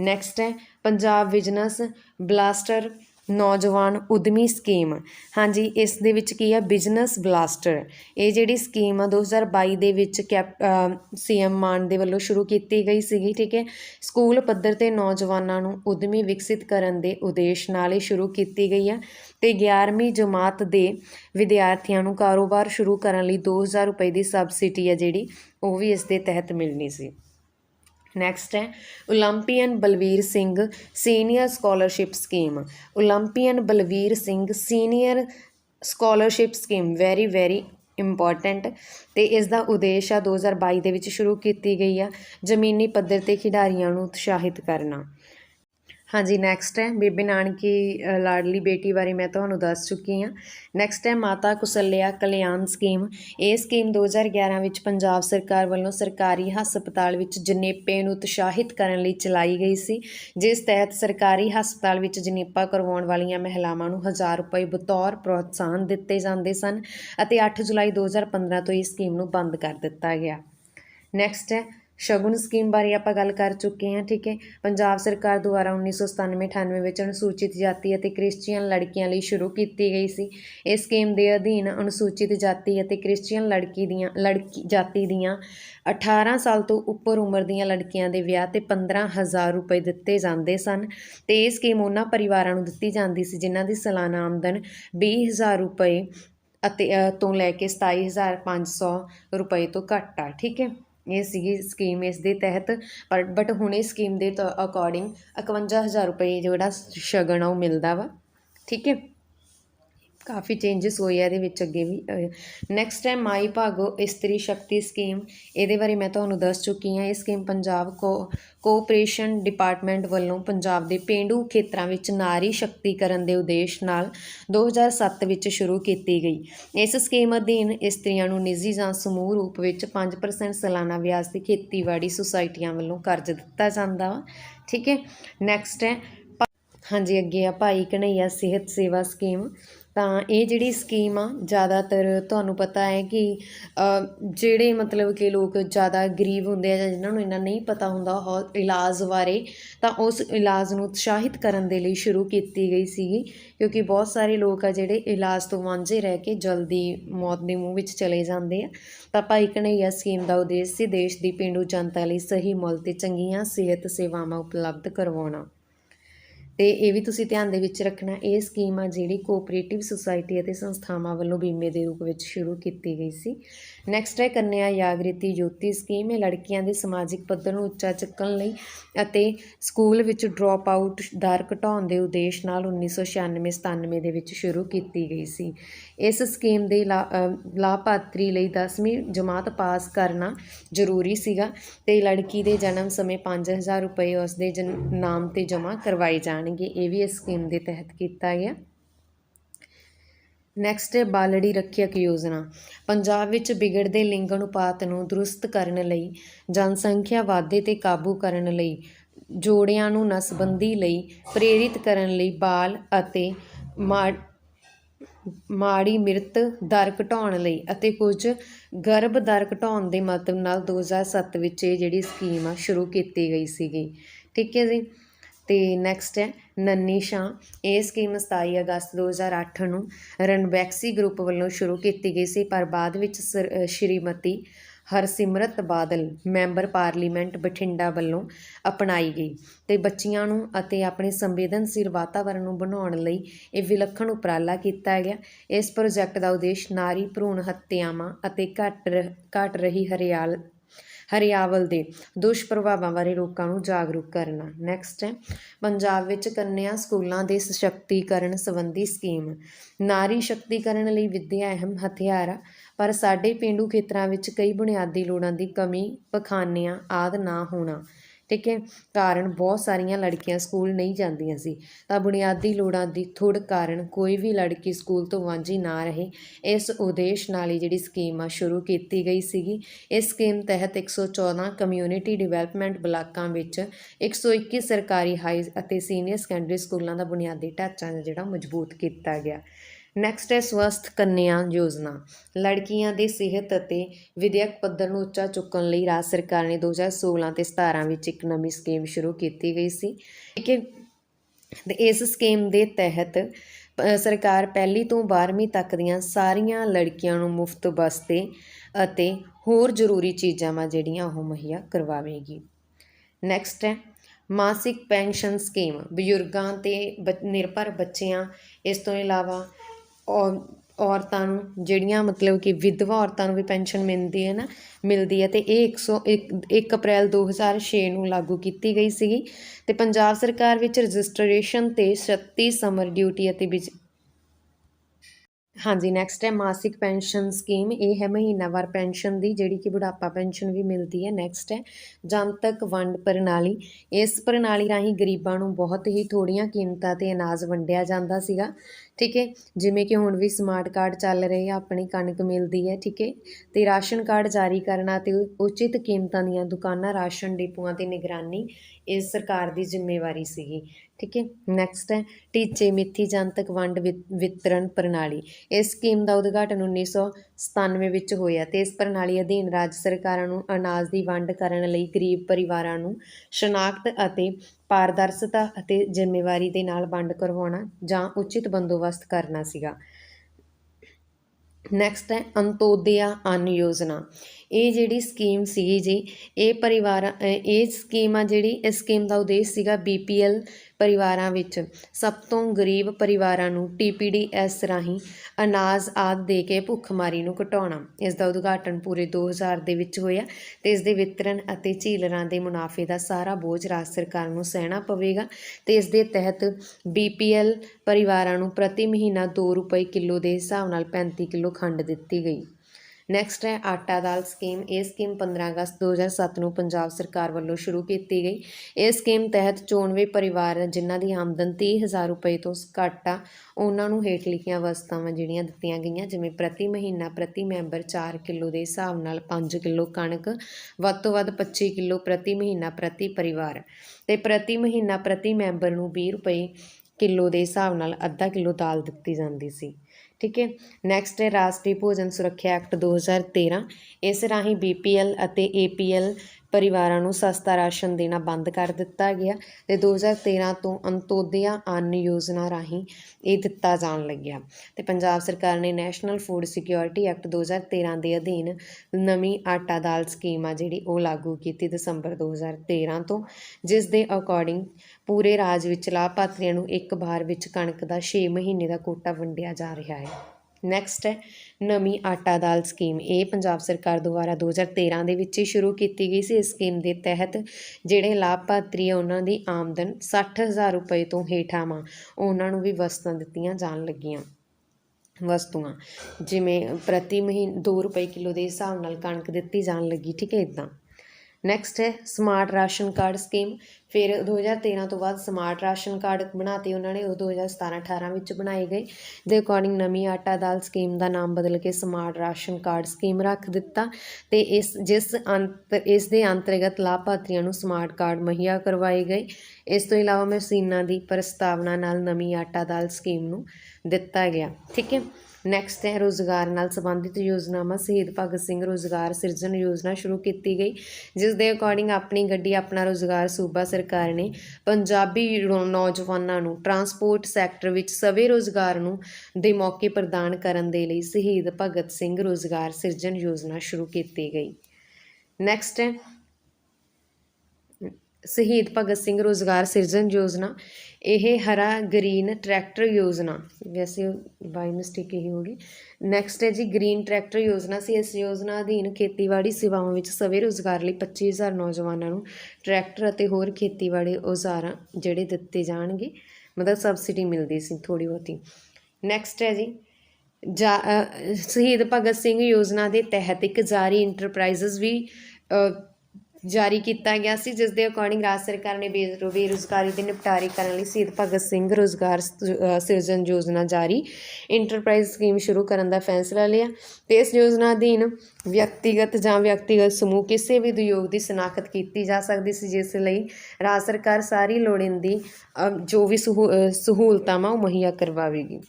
ਨੈਕਸਟ ਹੈ, ਪੰਜਾਬ ਬਿਜ਼ਨਸ ਬਲਾਸਟਰ ਨੌਜਵਾਨ ਉਦਮੀ ਸਕੀਮ। ਹਾਂਜੀ, ਇਸ ਦੇ ਵਿੱਚ ਕੀ ਆ? Business blaster. ਇਹ ਜਿਹੜੀ ਸਕੀਮ ਆ 2022 ਦੇ ਵਿੱਚ ਕੈਪ ਸੀਐਮ ਮਾਨ ਦੇ ਵੱਲੋਂ ਸ਼ੁਰੂ ਕੀਤੀ ਗਈ ਸੀਗੀ, ਠੀਕ ਹੈ? ਸਕੂਲ ਪੱਧਰ ਤੇ ਨੌਜਵਾਨਾਂ ਨੂੰ ਉਦਮੀ ਵਿਕਸਿਤ ਕਰਨ ਦੇ ਉਦੇਸ਼ ਨਾਲ ਇਹ ਸ਼ੁਰੂ ਕੀਤੀ ਗਈ ਆ ਤੇ 11ਵੀਂ ਜਮਾਤ ਦੇ ਵਿਦਿਆਰਥੀਆਂ ਨੂੰ ਕਾਰੋਬਾਰ ਸ਼ੁਰੂ ਕਰਨ ਲਈ 2000 ਰੁਪਏ ਦੀ ਸਬਸਿਡੀ ਆ ਜਿਹੜੀ, ਉਹ ਵੀ ਇਸ ਦੇ ਤਹਿਤ ਮਿਲਣੀ ਸੀ। ਨੈਕਸਟ ਹੈ 올림픽ੀਅਨ Balvir Singh senior scholarship scheme 올림픽ੀਅਨ Balvir Singh senior scholarship scheme very very important ਤੇ ਇਸ ਦਾ ਉਦੇਸ਼ ਆ 2022 ਦੇ ਵਿੱਚ ਸ਼ੁਰੂ ਕੀਤੀ ਗਈ ਆ ਜ਼ਮੀਨੀ ਪੱਧਰ ਤੇ ਖਿਡਾਰੀਆਂ ਨੂੰ ਉਤਸ਼ਾਹਿਤ ਕਰਨਾ। ਹਾਂਜੀ ਨੈਕਸਟ ਹੈ। ਬੇਬੇ ਨਾਨਕੀ ਲਾਡਲੀ ਬੇਟੀ ਬਾਰੇ ਮੈਂ ਤੁਹਾਨੂੰ ਦੱਸ ਚੁੱਕੀ ਹਾਂ। ਨੈਕਸਟ ਹੈ ਮਾਤਾ ਕੁਸਲਿਆ ਕਲਿਆਣ ਸਕੀਮ। ਇਹ ਸਕੀਮ 2011 ਵਿੱਚ ਪੰਜਾਬ ਸਰਕਾਰ ਵੱਲੋਂ ਸਰਕਾਰੀ ਹਸਪਤਾਲ ਵਿੱਚ ਜਨੇਪੇ ਨੂੰ ਉਤਸ਼ਾਹਿਤ ਕਰਨ ਲਈ ਚਲਾਈ ਗਈ ਸੀ, ਜਿਸ ਤਹਿਤ ਸਰਕਾਰੀ ਹਸਪਤਾਲ ਵਿੱਚ ਜਨੇਪਾ ਕਰਵਾਉਣ ਵਾਲੀਆਂ ਮਹਿਲਾਵਾਂ ਨੂੰ 1000 ਰੁਪਏ ਬਤੌਰ ਪ੍ਰੋਤਸਾਹਨ ਦਿੱਤੇ ਜਾਂਦੇ ਸਨ ਅਤੇ 8 ਜੁਲਾਈ 2015 ਤੋਂ ਇਸ ਸਕੀਮ ਨੂੰ ਬੰਦ ਕਰ ਦਿੱਤਾ ਗਿਆ। ਨੈਕਸਟ ਹੈ ਸ਼ਗੁਨ ਸਕੀਮ ਬਾਰੇ ਆਪਾਂ ਗੱਲ ਕਰ ਚੁੱਕੇ ਹਾਂ, ਠੀਕ ਹੈ। ਪੰਜਾਬ ਸਰਕਾਰ ਦੁਆਰਾ 1997-98 ਵਿੱਚ ਅਨੁਸੂਚਿਤ ਜਾਤੀ ਅਤੇ ਕ੍ਰਿਸਚੀਅਨ ਲੜਕੀਆਂ ਲਈ ਸ਼ੁਰੂ ਕੀਤੀ ਗਈ ਸੀ। ਇਸ ਸਕੀਮ ਦੇ ਅਧੀਨ ਅਨੁਸੂਚਿਤ ਜਾਤੀ ਅਤੇ ਕ੍ਰਿਸਚੀਅਨ ਲੜਕੀ ਦੀਆਂ, ਲੜਕੀ ਜਾਤੀ ਦੀਆਂ 18 ਸਾਲ ਤੋਂ ਉੱਪਰ ਉਮਰ ਦੀਆਂ ਲੜਕੀਆਂ ਦੇ ਵਿਆਹ ਤੇ 15000 ਰੁਪਏ ਦਿੱਤੇ ਜਾਂਦੇ ਸਨ ਤੇ ਇਹ ਸਕੀਮ ਉਹਨਾਂ ਪਰਿਵਾਰਾਂ ਨੂੰ ਦਿੱਤੀ ਜਾਂਦੀ ਸੀ ਜਿਨ੍ਹਾਂ ਦੀ ਸਾਲਾਨਾ ਆਮਦਨ 20000 ਰੁਪਏ ਅਤੇ ਤੋਂ ਲੈ ਕੇ 27500 ਰੁਪਏ ਤੋਂ ਘੱਟ ਆ, ਠੀਕ ਹੈ। ਇਹ ਸੀਗੀ ਸਕੀਮ ਇਸ ਦੇ ਤਹਿਤ, ਪਰ ਬਟ ਹੁਣ ਇਹ ਸਕੀਮ ਦੇ ਅਕੋਰਡਿੰਗ 51000 ਰੁਪਏ ਜਿਹੜਾ ਸ਼ਗਨ ਆ ਉਹ ਮਿਲਦਾ ਵਾ, ਠੀਕ ਹੈ? ਕਾਫੀ ਚੇਂਜਸ ਹੋਏ ਆ ਇਹਦੇ ਵਿੱਚ ਅੱਗੇ ਵੀ ਨੈਕਸਟ ਹੈ ਮਾਈ ਭਾਗੋ ਇਸਤਰੀ ਸ਼ਕਤੀ ਸਕੀਮ ਇਹਦੇ ਬਾਰੇ ਮੈਂ ਤੁਹਾਨੂੰ ਦੱਸ ਚੁੱਕੀ ਹਾਂ, ਇਹ ਸਕੀਮ ਪੰਜਾਬ ਕੋ ਕੋਆਪਰੇਸ਼ਨ ਡਿਪਾਰਟਮੈਂਟ ਵੱਲੋਂ ਪੰਜਾਬ ਦੇ ਪੇਂਡੂ ਖੇਤਰਾਂ ਵਿੱਚ ਨਾਰੀ ਸ਼ਕਤੀਕਰਨ ਦੇ ਉਦੇਸ਼ ਨਾਲ 2007 ਵਿੱਚ ਸ਼ੁਰੂ ਕੀਤੀ ਗਈ। ਇਸ ਸਕੀਮ ਅਧੀਨ ਇਸਤਰੀਆਂ ਨੂੰ ਨਿੱਜੀ ਜਾਂ ਸਮੂਹ ਰੂਪ ਵਿੱਚ 5% ਸਾਲਾਨਾ ਵਿਆਜ ਤੇ ਖੇਤੀਬਾੜੀ ਸੁਸਾਇਟੀਆਂ ਵੱਲੋਂ ਕਰਜ਼ ਦਿੱਤਾ ਜਾਂਦਾ ਵਾ। ਠੀਕ ਹੈ? ਨੈਕਸਟ ਹੈ ਭਾ- ਹਾਂਜੀ, ਅੱਗੇ ਆ, ਭਾਈ ਕਨਈਆ ਸਿਹਤ ਸੇਵਾ ਸਕੀਮ ਤਾਂ ਇਹ ਜਿਹੜੀ ਸਕੀਮ ਆ, ਜ਼ਿਆਦਾਤਰ ਤੁਹਾਨੂੰ ਪਤਾ ਹੈ ਕਿ ਜਿਹੜੇ ਮਤਲਬ ਕਿ ਲੋਕ ਜ਼ਿਆਦਾ ਗਰੀਬ ਹੁੰਦੇ ਆ ਜਾਂ ਜਿਨ੍ਹਾਂ ਨੂੰ ਇੰਨਾ ਨਹੀਂ ਪਤਾ ਹੁੰਦਾ ਹੋ ਇਲਾਜ ਬਾਰੇ, ਤਾਂ ਉਸ ਇਲਾਜ ਨੂੰ ਉਤਸ਼ਾਹਿਤ ਕਰਨ ਦੇ ਲਈ ਸ਼ੁਰੂ ਕੀਤੀ ਗਈ ਸੀਗੀ। ਕਿਉਂਕਿ ਬਹੁਤ ਸਾਰੇ ਲੋਕ ਆ ਜਿਹੜੇ ਇਲਾਜ ਤੋਂ ਵਾਂਝੇ ਰਹਿ ਕੇ ਜਲਦੀ ਮੌਤ ਦੇ ਮੂੰਹ ਵਿੱਚ ਚਲੇ ਜਾਂਦੇ ਆ। ਤਾਂ ਭਾਈ ਕਨਈਆ ਸਕੀਮ ਦਾ ਉਦੇਸ਼ ਸੀ, ਦੇਸ਼ ਦੀ ਪੇਂਡੂ ਜਨਤਾ ਲਈ ਸਹੀ ਮੁੱਲ ਤੇ ਚੰਗੀਆਂ ਸਿਹਤ ਸੇਵਾਵਾਂ ਉਪਲਬਧ ਕਰਵਾਉਣਾ। ਤੇ ਇਹ ਵੀ ਤੁਸੀਂ ਧਿਆਨ ਦੇ ਵਿੱਚ ਰੱਖਣਾ, ਇਹ ਸਕੀਮ ਆ ਜਿਹੜੀ ਕੋਆਪਰੇਟਿਵ ਸੁਸਾਇਟੀ ਅਤੇ ਸੰਸਥਾਵਾਂ ਵੱਲੋਂ ਬੀਮੇ ਦੇ ਰੂਪ ਵਿੱਚ ਸ਼ੁਰੂ ਕੀਤੀ ਗਈ ਸੀ। ਨੈਕਸਟ ਹੈ ਕੰਨਿਆ ਜਾਗ੍ਰਿਤੀ ਜੋਤੀ ਸਕੀਮ, ਇਹ ਲੜਕੀਆਂ ਦੇ ਸਮਾਜਿਕ ਪੱਧਰ ਨੂੰ ਉੱਚਾ ਚੁੱਕਣ ਲਈ ਅਤੇ ਸਕੂਲ ਵਿੱਚ ਡ੍ਰੌਪ ਆਊਟ ਦਰ ਘਟਾਉਣ ਦੇ ਉਦੇਸ਼ ਨਾਲ 1996-97 ਦੇ ਵਿੱਚ ਸ਼ੁਰੂ ਕੀਤੀ ਗਈ ਸੀ। ਇਸ ਸਕੀਮ ਦੇ ਲਾ- ਲਾਭਪਾਤਰੀ ਲਈ 10ਵੀਂ ਜਮਾਤ ਪਾਸ ਕਰਨਾ ਜ਼ਰੂਰੀ ਸੀਗਾ ਤੇ ਲੜਕੀ ਦੇ ਜਨਮ ਸਮੇਂ 5000 ਰੁਪਏ ਉਸ ਦੇ ਜਨ- ਨਾਮ ਤੇ ਜਮ੍ਹਾਂ ਕਰਵਾਏ ਜਾਣਗੇ। ਇਹ ਵੀ ਇਸ ਸਕੀਮ ਦੇ ਤਹਿਤ ਕੀਤਾ ਗਿਆ। ਨੈਕਸਟ ਹੈ ਬਾਲੜੀ ਰੱਖਿਅਕ ਯੋਜਨਾ। ਪੰਜਾਬ ਵਿੱਚ ਵਿਗੜਦੇ ਲਿੰਗ ਅਨੁਪਾਤ ਨੂੰ ਦਰੁਸਤ ਕਰਨ ਲਈ, ਜਨਸੰਖਿਆ ਵਾਧੇ ਤੇ ਕਾਬੂ ਕਰਨ ਲਈ, ਜੋੜਿਆਂ ਨੂੰ ਨਸਬੰਦੀ ਲਈ, ਪ੍ਰੇਰਿਤ ਕਰਨ ਲਈ ਬਾਲ ਅਤੇ ਮਾ, ਮਾੜੀ ਮ੍ਰਿਤ ਦਰ ਘਟਾਉਣ ਲਈ ਅਤੇ ਕੁਝ ਗਰਭ ਦਰ ਘਟਾਉਣ ਦੇ ਮਤਲਬ ਨਾਲ 2007 ਵਿੱਚ ਇਹ ਜਿਹੜੀ ਸਕੀਮ ਆ, ਸ਼ੁਰੂ ਕੀਤੀ ਗਈ ਸੀਗੀ। ਠੀਕ ਹੈ ਜੀ? ਤੇ ਨੈਕਸਟ ਹੈ ਨੰਨੀ ਸ਼ਾਂ ਇਹ ਸਕੀਮ 27 ਅਗਸਤ 2008 ਨੂੰ ਰਣਬੈਕਸੀ ਗਰੁੱਪ ਵੱਲੋਂ ਸ਼ੁਰੂ ਕੀਤੀ ਗਈ ਸੀ, ਪਰ ਬਾਅਦ ਵਿੱਚ ਸਰ- ਸ਼੍ਰੀਮਤੀ ਹਰਸਿਮਰਤ ਬਾਦਲ, ਮੈਂਬਰ ਪਾਰਲੀਮੈਂਟ ਬਠਿੰਡਾ ਵੱਲੋਂ ਅਪਣਾਈ ਗਈ ਤੇ ਬੱਚੀਆਂ ਨੂੰ ਅਤੇ ਆਪਣੇ ਸੰਵੇਦਨਸ਼ੀਲ ਵਾਤਾਵਰਣ ਨੂੰ ਬਣਾਉਣ ਲਈ ਇਹ ਵਿਲੱਖਣ ਉਪਰਾਲਾ ਕੀਤਾ ਗਿਆ। ਇਸ ਪ੍ਰੋਜੈਕਟ ਦਾ ਉਦੇਸ਼ ਨਾਰੀ ਭਰੂਣ ਹੱਤਿਆਵਾਂ ਅਤੇ ਘਟ ਰ- ਘਟ ਰਹੀ ਹਰਿਆਲ ਹਰਿਆਵਲ ਦੇ ਦੁਸ਼ਪ੍ਰਭਾਵਾਂ ਬਾਰੇ ਲੋਕਾਂ ਨੂੰ ਜਾਗਰੂਕ ਕਰਨਾ। ਨੈਕਸਟ ਹੈ, ਪੰਜਾਬ ਵਿੱਚ ਕੰਨਿਆ ਸਕੂਲਾਂ ਦੇ ਸਸ਼ਕਤੀਕਰਨ ਸੰਬੰਧੀ ਸਕੀਮ। ਨਾਰੀ ਸ਼ਕਤੀਕਰਨ ਲਈ ਵਿੱਦਿਆ ਅਹਿਮ ਹਥਿਆਰ ਆ, ਪਰ ਸਾਡੇ ਪੇਂਡੂ ਖੇਤਰਾਂ ਵਿੱਚ ਕਈ ਬੁਨਿਆਦੀ ਲੋੜਾਂ ਦੀ ਕਮੀ, ਪਖਾਨਿਆਂ ਆਦਿ ਨਾ ਹੋਣਾ। ਠੀਕ ਹੈ, ਕਾਰਨ ਬਹੁਤ ਸਾਰੀਆਂ ਲੜਕੀਆਂ ਸਕੂਲ ਨਹੀਂ ਜਾਂਦੀਆਂ ਸੀ। ਤਾਂ ਬੁਨਿਆਦੀ ਲੋੜਾਂ ਦੀ ਥੁੜ ਕਾਰਨ ਕੋਈ ਵੀ ਲੜਕੀ ਸਕੂਲ ਤੋਂ ਵਾਂਝੀ ਨਾ ਰਹੇ। ਇਸ ਉਦੇਸ਼ ਨਾਲ ਹੀ ਜਿਹੜੀ ਸਕੀਮ ਆ, ਸ਼ੁਰੂ ਕੀਤੀ ਗਈ ਸੀਗੀ। ਇਸ ਸਕੀਮ ਤਹਿਤ 114 ਕਮਿਊਨਿਟੀ ਡਿਵੈਲਪਮੈਂਟ ਬਲਾਕਾਂ ਵਿੱਚ 121 ਸਰਕਾਰੀ ਹਾਈ ਅਤੇ ਸੀਨੀਅਰ ਸੈਕੰਡਰੀ ਸਕੂਲਾਂ ਦਾ ਬੁਨਿਆਦੀ ਢਾਂਚਾ ਜਿਹੜਾ ਮਜ਼ਬੂਤ ਕੀਤਾ ਗਿਆ। ਨੈਕਸਟ ਹੈ ਸਵਸਥ ਕੰਨਿਆ ਯੋਜਨਾ। ਲੜਕੀਆਂ ਦੇ ਸਿਹਤ ਅਤੇ ਵਿਦਿਅਕ ਪੱਧਰ ਨੂੰ ਉੱਚਾ ਚੁੱਕਣ ਲਈ ਰਾਜ ਸਰਕਾਰ ਨੇ 2016 ਤੇ 17 ਵਿੱਚ ਇੱਕ ਨਵੀਂ ਸਕੀਮ ਸ਼ੁਰੂ ਕੀਤੀ ਗਈ ਸੀ। ਠੀਕ ਹੈ ਤੇ ਇਸ ਸਕੀਮ ਦੇ ਤਹਿਤ ਸਰਕਾਰ ਪਹਿਲੀ ਤੋਂ 12ਵੀਂ ਤੱਕ ਦੀਆਂ ਸਾਰੀਆਂ ਲੜਕੀਆਂ ਨੂੰ ਮੁਫਤ ਬਸਤੇ ਅਤੇ ਹੋਰ ਜ਼ਰੂਰੀ ਚੀਜ਼ਾਂ ਵਾ ਜਿਹੜੀਆਂ ਉਹ ਮੁਹੱਈਆ ਕਰਵਾਵੇਗੀ। ਨੈਕਸਟ ਹੈ, ਮਾਸਿਕ ਪੈਨਸ਼ਨ ਸਕੀਮ। ਬਜ਼ੁਰਗਾਂ ਤੇ ਬ- ਨਿਰਭਰ ਬੱਚਿਆਂ, ਇਸ ਤੋਂ ਇਲਾਵਾ ਔ- ਔਰਤਾਂ ਨੂੰ ਜਿਹੜੀਆਂ ਮਤਲਬ ਕਿ ਵਿਧਵਾ ਔਰਤਾਂ ਨੂੰ ਵੀ ਪੈਨਸ਼ਨ ਮਿਲਦੀ ਹੈ ਨਾ, ਮਿਲਦੀ ਹੈ ਤੇ ਇਹ 101 1 ਅਪ੍ਰੈਲ 2006 ਨੂੰ ਲਾਗੂ ਕੀਤੀ ਗਈ ਸੀਗੀ ਤੇ ਪੰਜਾਬ ਸਰਕਾਰ ਵਿੱਚ ਰਜਿਸਟ੍ਰੇਸ਼ਨ ਤੇ 36 ਸਮਰ ਡਿਊਟੀ ਅਤੇ ਬਿਜ ਹਾਂਜੀ ਨੈਕਸਟ ਹੈ ਮਾਸਿਕ ਪੈਨਸ਼ਨ ਸਕੀਮ ਇਹ ਹੈ ਮਹੀਨਾਵਾਰ ਪੈਨਸ਼ਨ ਦੀ, ਜਿਹੜੀ ਕਿ ਬੁਢਾਪਾ ਪੈਨਸ਼ਨ ਵੀ ਮਿਲਦੀ ਹੈ। ਨੈਕਸਟ ਹੈ ਜਨਤਕ ਵੰਡ ਪ੍ਰਣਾਲੀ। ਇਸ ਪ੍ਰਣਾਲੀ ਰਾਹੀਂ ਗਰੀਬਾਂ ਨੂੰ ਬਹੁਤ ਹੀ ਥੋੜੀਆਂ ਕੀਮਤਾਂ ਤੇ ਅਨਾਜ ਵੰਡਿਆ ਜਾਂਦਾ ਸੀਗਾ। ਠੀਕ ਹੈ, ਜਿਵੇਂ ਕਿ ਹੁਣ ਵੀ ਸਮਾਰਟ ਕਾਰਡ ਚੱਲ ਰਹੇ ਆ, ਆਪਣੀ ਕਣਕ ਮਿਲਦੀ ਹੈ, ਠੀਕ ਹੈ। ਤੇ ਰਾਸ਼ਨ ਕਾਰਡ ਜਾਰੀ ਕਰਨਾ ਤੇ ਉਚਿਤ ਕੀਮਤਾਂ ਦੀਆਂ ਦੁਕਾਨਾਂ, ਰਾਸ਼ਨ ਡਿਪੂਆਂ ਤੇ ਨਿਗਰਾਨੀ ਇਸ ਸਰਕਾਰ ਦੀ ਜ਼ਿੰਮੇਵਾਰੀ ਸੀਗੀ। ਠੀਕ ਹੈ? ਨੈਕਸਟ ਹੈ, ਟੀਚੇ ਮਿੱਥੀ ਜਨਤਕ ਵੰਡ ਵਿਤ- ਵਿਤਰਣ ਪ੍ਰਣਾਲੀ। ਇਸ ਸਕੀਮ ਦਾ ਉਦਘਾਟਨ 1997 ਵਿੱਚ ਹੋਇਆ ਤੇ ਇਸ ਪ੍ਰਣਾਲੀ ਅਧੀਨ ਰਾਜ ਸਰਕਾਰਾਂ ਨੂੰ ਅਨਾਜ ਦੀ ਵੰਡ ਕਰਨ ਲਈ ਗਰੀਬ ਪਰਿਵਾਰਾਂ ਨੂੰ ਸ਼ਨਾਖਤ ਅਤੇ ਪਾਰਦਰਸ਼ਤਾ ਅਤੇ ਜ਼ਿੰਮੇਵਾਰੀ ਦੇ ਨਾਲ ਵੰਡ ਕਰਵਾਉਣਾ ਜਾਂ ਉਚਿਤ ਬੰਦੋਬਸਤ ਕਰਨਾ ਸੀਗਾ। ਨੈਕਸਟ ਹੈ, ਅੰਤੋਦਿਆ ਅੰਨ ਯੋਜਨਾ। ਇਹ ਜਿਹੜੀ ਸਕੀਮ ਸੀਗੀ ਜੀ, ਇਹ ਪਰਿਵਾਰ, ਇਹ ਸਕੀਮ ਆ ਜਿਹੜੀ ਇਸ ਸਕੀਮ ਦਾ ਉਦੇਸ਼ ਸੀਗਾ ਬੀਪੀਐਲ ਪਰਿਵਾਰਾਂ ਵਿੱਚ ਸਭ ਤੋਂ ਗਰੀਬ ਪਰਿਵਾਰਾਂ ਨੂੰ ਟੀਪੀਡੀਐਸ ਰਾਹੀਂ ਅਨਾਜ ਆਦਿ ਦੇ ਕੇ ਭੁੱਖਮਾਰੀ ਨੂੰ ਘਟਾਉਣਾ। ਇਸ ਦਾ ਉਦਘਾਟਨ ਪੂਰੇ 2000 ਦੇ ਵਿੱਚ ਹੋਇਆ ਤੇ ਇਸ ਦੇ ਵਿਤਰਨ ਅਤੇ ਝੀਲਰਾਂ ਦੇ ਮੁਨਾਫੇ ਦਾ ਸਾਰਾ ਬੋਝ ਰਾਜ ਸਰਕਾਰ ਨੂੰ ਸਹਿਣਾ ਪਵੇਗਾ ਤੇ ਇਸ ਦੇ ਤਹਿਤ ਬੀਪੀਐਲ ਪਰਿਵਾਰਾਂ ਨੂੰ ਪ੍ਰਤੀ ਮਹੀਨਾ 2 ਰੁਪਏ ਕਿਲੋ ਦੇ ਹਿਸਾਬ ਨਾਲ 35 ਕਿਲੋ ਖੰਡ ਦਿੱਤੀ ਗਈ। ਨੈਕਸਟ ਹੈ, ਆਟਾ ਦਾਲ ਸਕੀਮ ਇਹ ਸਕੀਮ 15 ਅਗਸਤ 2007 ਨੂੰ ਪੰਜਾਬ ਸਰਕਾਰ ਵੱਲੋਂ ਸ਼ੁਰੂ ਕੀਤੀ ਗਈ। ਇਹ ਸਕੀਮ ਤਹਿਤ 94 ਪਰਿਵਾਰ ਜਿਨ੍ਹਾਂ ਦੀ ਆਮਦਨ 30000 ਰੁਪਏ ਤੋਂ ਘੱਟ ਆ। ਉਹਨਾਂ ਨੂੰ ਹੇਠ ਲਿਖੀਆਂ ਵਸਤਾਂ ਜਿਹੜੀਆਂ ਦਿੱਤੀਆਂ ਗਈਆਂ, ਜਿਵੇਂ ਪ੍ਰਤੀ ਮਹੀਨਾ ਪ੍ਰਤੀ ਮੈਂਬਰ 4 ਕਿਲੋ ਦੇ ਹਿਸਾਬ ਨਾਲ 5 ਕਿਲੋ ਕਣਕ, ਵੱਧ ਤੋਂ ਵੱਧ 25 ਕਿਲੋ ਪ੍ਰਤੀ ਮਹੀਨਾ ਪ੍ਰਤੀ ਪਰਿਵਾਰ। ਤੇ ਪ੍ਰਤੀ ਮਹੀਨਾ ਪ੍ਰਤੀ ਮੈਂਬਰ ਨੂੰ 20 ਰੁਪਏ ਕਿਲੋ ਦੇ ਹਿਸਾਬ ਨਾਲ ਅੱਧਾ ਕਿਲੋ ਦਾਲ ਦਿੱਤੀ ਜਾਂਦੀ ਸੀ। ਠੀਕ ਹੈ? ਨੈਕਸਟ ਹੈ ਰਾਸ਼ਟਰੀ ਭੋਜਨ ਸੁਰੱਖਿਆ ਐਕਟ 2013 ਇਸ ਰਾਹੀਂ ਬੀਪੀਐਲ ਅਤੇ ਏਪੀਐਲ ਪਰਿਵਾਰਾਂ ਨੂੰ ਸਸਤਾ ਰਾਸ਼ਨ ਦੇਣਾ ਬੰਦ ਕਰ ਦਿੱਤਾ ਗਿਆ ਤੇ 2013 ਤੋਂ ਅੰਤੋਦਿਆ ਅੰਨ ਯੋਜਨਾ ਰਾਹੀਂ ਇਹ ਦਿੱਤਾ ਜਾਣ ਲੱਗਿਆ। ਤੇ ਪੰਜਾਬ ਸਰਕਾਰ ਨੇ ਨੈਸ਼ਨਲ ਫੂਡ ਸਿਕਿਉਰਿਟੀ ਐਕਟ 2013 ਦੇ ਅਧੀਨ ਨਵੀਂ ਆਟਾ ਦਾਲ ਸਕੀਮ ਆ ਜਿਹੜੀ ਉਹ ਲਾਗੂ ਕੀਤੀ ਦਸੰਬਰ 2013 ਤੋਂ, ਜਿਸ ਦੇ ਅਕੋਰਡਿੰਗ ਪੂਰੇ ਰਾਜ ਵਿੱਚ ਲਾਭਪਾਤਰੀਆਂ ਨੂੰ ਇੱਕ ਵਾਰ ਵਿੱਚ ਕਣਕ ਦਾ 6 ਮਹੀਨੇ ਦਾ ਕੋਟਾ ਵੰਡਿਆ ਜਾ ਰਿਹਾ ਹੈ। ਨੈਕਸਟ ਹੈ, ਨਵੀਂ ਆਟਾ ਦਾਲ ਸਕੀਮ। ਇਹ ਪੰਜਾਬ ਸਰਕਾਰ ਦੁਆਰਾ 2013 ਦੇ ਵਿੱਚ ਹੀ ਸ਼ੁਰੂ ਕੀਤੀ ਗਈ ਸੀ। ਇਸ ਸਕੀਮ ਦੇ ਤਹਿਤ ਜਿਹੜੇ ਲਾਭਪਾਤਰੀ ਆ, ਉਹਨਾਂ ਦੀ ਆਮਦਨ 60000 ਰੁਪਏ ਤੋਂ ਹੇਠਾਂ ਵਾ। ਉਹਨਾਂ ਨੂੰ ਵੀ ਵਸਤਾਂ ਦਿੱਤੀਆਂ ਜਾਣ ਲੱਗੀਆਂ ਵਸਤੂਆਂ। ਜਿਵੇਂ ਪ੍ਰਤੀ ਮਹੀਨੇ 2 ਰੁਪਏ ਕਿਲੋ ਦੇ ਹਿਸਾਬ ਨਾਲ ਕਣਕ ਦਿੱਤੀ ਜਾਣ ਲੱਗੀ। ਠੀਕ ਹੈ ਇਦਾਂ ਨੈਕਸਟ ਹੈ ਸਮਾਰਟ ਰਾਸ਼ਨ ਕਾਰਡ ਸਕੀਮ ਫਿਰ 2013 ਤੋਂ ਬਾਅਦ ਸਮਾਰਟ ਰਾਸ਼ਨ ਕਾਰਡ ਬਣਾਤੇ ਉਹਨਾਂ ਨੇ, ਉਹ 2017-18 ਵਿੱਚ ਬਣਾਏ ਗਏ। ਦੇ ਅਕੋਰਡਿੰਗ ਨਵੀਂ ਆਟਾ ਦਾਲ ਸਕੀਮ ਦਾ ਨਾਮ ਬਦਲ ਕੇ ਸਮਾਰਟ ਰਾਸ਼ਨ ਕਾਰਡ ਸਕੀਮ ਰੱਖ ਦਿੱਤਾ। ਤੇ ਇਸ, ਜਿਸ ਅੰਤਰ ਇਸ ਦੇ ਅੰਤਰਗਤ ਲਾਭਪਾਤਰੀਆਂ ਨੂੰ ਸਮਾਰਟ ਕਾਰਡ ਮੁਹੱਈਆ ਕਰਵਾਏ ਗਏ। ਇਸ ਤੋਂ ਇਲਾਵਾ ਮਸ਼ੀਨਾਂ ਦੀ ਪ੍ਰਸਤਾਵਨਾ ਨਾਲ ਨਵੀਂ ਆਟਾ ਦਾਲ ਸਕੀਮ ਨੂੰ ਦਿੱਤਾ ਗਿਆ। ਠੀਕ ਹੈ? ਨੈਕਸਟ ਹੈ ਰੋਜ਼ਗਾਰ ਨਾਲ ਸੰਬੰਧਿਤ ਯੋਜਨਾਵਾਂ, ਸ਼ਹੀਦ ਭਗਤ ਸਿੰਘ ਰੋਜ਼ਗਾਰ ਸਿਰਜਣ ਯੋਜਨਾ ਸ਼ੁਰੂ ਕੀਤੀ ਗਈ, ਜਿਸ ਦੇ ਅਕੋਰਡਿੰਗ ਆਪਣੀ ਗੱਡੀ, ਆਪਣਾ ਰੋਜ਼ਗਾਰ ਸੂਬਾ ਸਰਕਾਰ ਨੇ ਪੰਜਾਬੀ ਰੋ- ਨੌਜਵਾਨਾਂ ਨੂੰ ਟਰਾਂਸਪੋਰਟ ਸੈਕਟਰ ਵਿੱਚ ਸਵੇ ਰੋਜ਼ਗਾਰ ਨੂੰ ਦੇ ਮੌਕੇ ਪ੍ਰਦਾਨ ਕਰਨ ਦੇ ਲਈ ਸ਼ਹੀਦ ਭਗਤ ਸਿੰਘ ਰੋਜ਼ਗਾਰ ਸਿਰਜਣ ਯੋਜਨਾ ਸ਼ੁਰੂ ਕੀਤੀ ਗਈ। ਨੈਕਸਟ ਹੈ ਸ਼ਹੀਦ ਭਗਤ ਸਿੰਘ ਰੋਜ਼ਗਾਰ ਸਿਰਜਣ ਯੋਜਨਾ, ਇਹ ਹਰਾ ਗ੍ਰੀਨ ਟਰੈਕਟਰ ਯੋਜਨਾ, ਵੈਸੇ ਬਾਈ ਮਿਸਟੇਕ ਇਹੀ ਗਈ ਨੈਕਸਟ ਹੈ ਜੀ ਗ੍ਰੀਨ ਟਰੈਕਟਰ ਯੋਜਨਾ ਸੀ ਇਸ ਯੋਜਨਾ ਅਧੀਨ ਖੇਤੀਬਾੜੀ ਸੇਵਾਵਾਂ ਵਿੱਚ ਸਵੇ ਰੋਜ਼ਗਾਰ ਲਈ 25000 ਨੌਜਵਾਨਾਂ ਨੂੰ ਟਰੈਕਟਰ ਅਤੇ ਹੋਰ ਖੇਤੀਬਾੜੀ ਔਜ਼ਾਰਾਂ ਜਿਹੜੇ ਦਿੱਤੇ ਜਾਣਗੇ, ਮਤਲਬ ਸਬਸਿਡੀ ਮਿਲਦੀ ਸੀ ਥੋੜੀ ਬਹੁਤੀ। ਨੈਕਸਟ ਹੈ ਜੀ, ਜਾ ਸ਼ਹੀਦ ਭਗਤ ਸਿੰਘ ਯੋਜਨਾ ਦੇ ਤਹਿਤ ਇੱਕ ਜਾਰੀ ਇੰਟਰਪ੍ਰਾਈਜ਼ਸ ਵੀ ਜਾਰੀ ਕੀਤਾ ਗਿਆ ਸੀ ਜਿਸ ਦੇ ਅਕੋਰਡਿੰਗ ਰਾਜ ਸਰਕਾਰ ਨੇ ਬੇਰੁ- ਬੇਰੁਜ਼ਗਾਰੀ ਦੇ ਨਿਪਟਾਰੇ ਕਰਨ ਲਈ ਸ਼ਹੀਦ ਭਗਤ ਸਿੰਘ ਰੋਜ਼ਗਾਰ ਸ- ਅ, ਸਿਰਜਣ ਯੋਜਨਾ ਜਾਰੀ ਇੰਟਰਪ੍ਰਾਈਜ਼ ਸਕੀਮ ਸ਼ੁਰੂ ਕਰਨ ਦਾ ਫੈਸਲਾ ਲਿਆ ਤੇ ਇਸ ਯੋਜਨਾ ਅਧੀਨ ਵਿਅਕਤੀਗਤ ਜਾਂ ਵਿਅਕਤੀਗਤ ਸਮੂਹ ਕਿਸੇ ਵੀ ਉਦਯੋਗ ਦੀ ਸ਼ਨਾਖਤ ਕੀਤੀ ਜਾ ਸਕਦੀ ਸੀ ਜਿਸ ਲਈ ਰਾਜ ਸਰਕਾਰ ਸਾਰੀ ਲੋੜੀਂਦੀ ਜੋ ਵੀ ਸਹੂ- ਸਹੂਲਤਾਂ ਵਾ ਉਹ ਮੁਹੱਈਆ ਕਰਵਾਵੇਗੀ।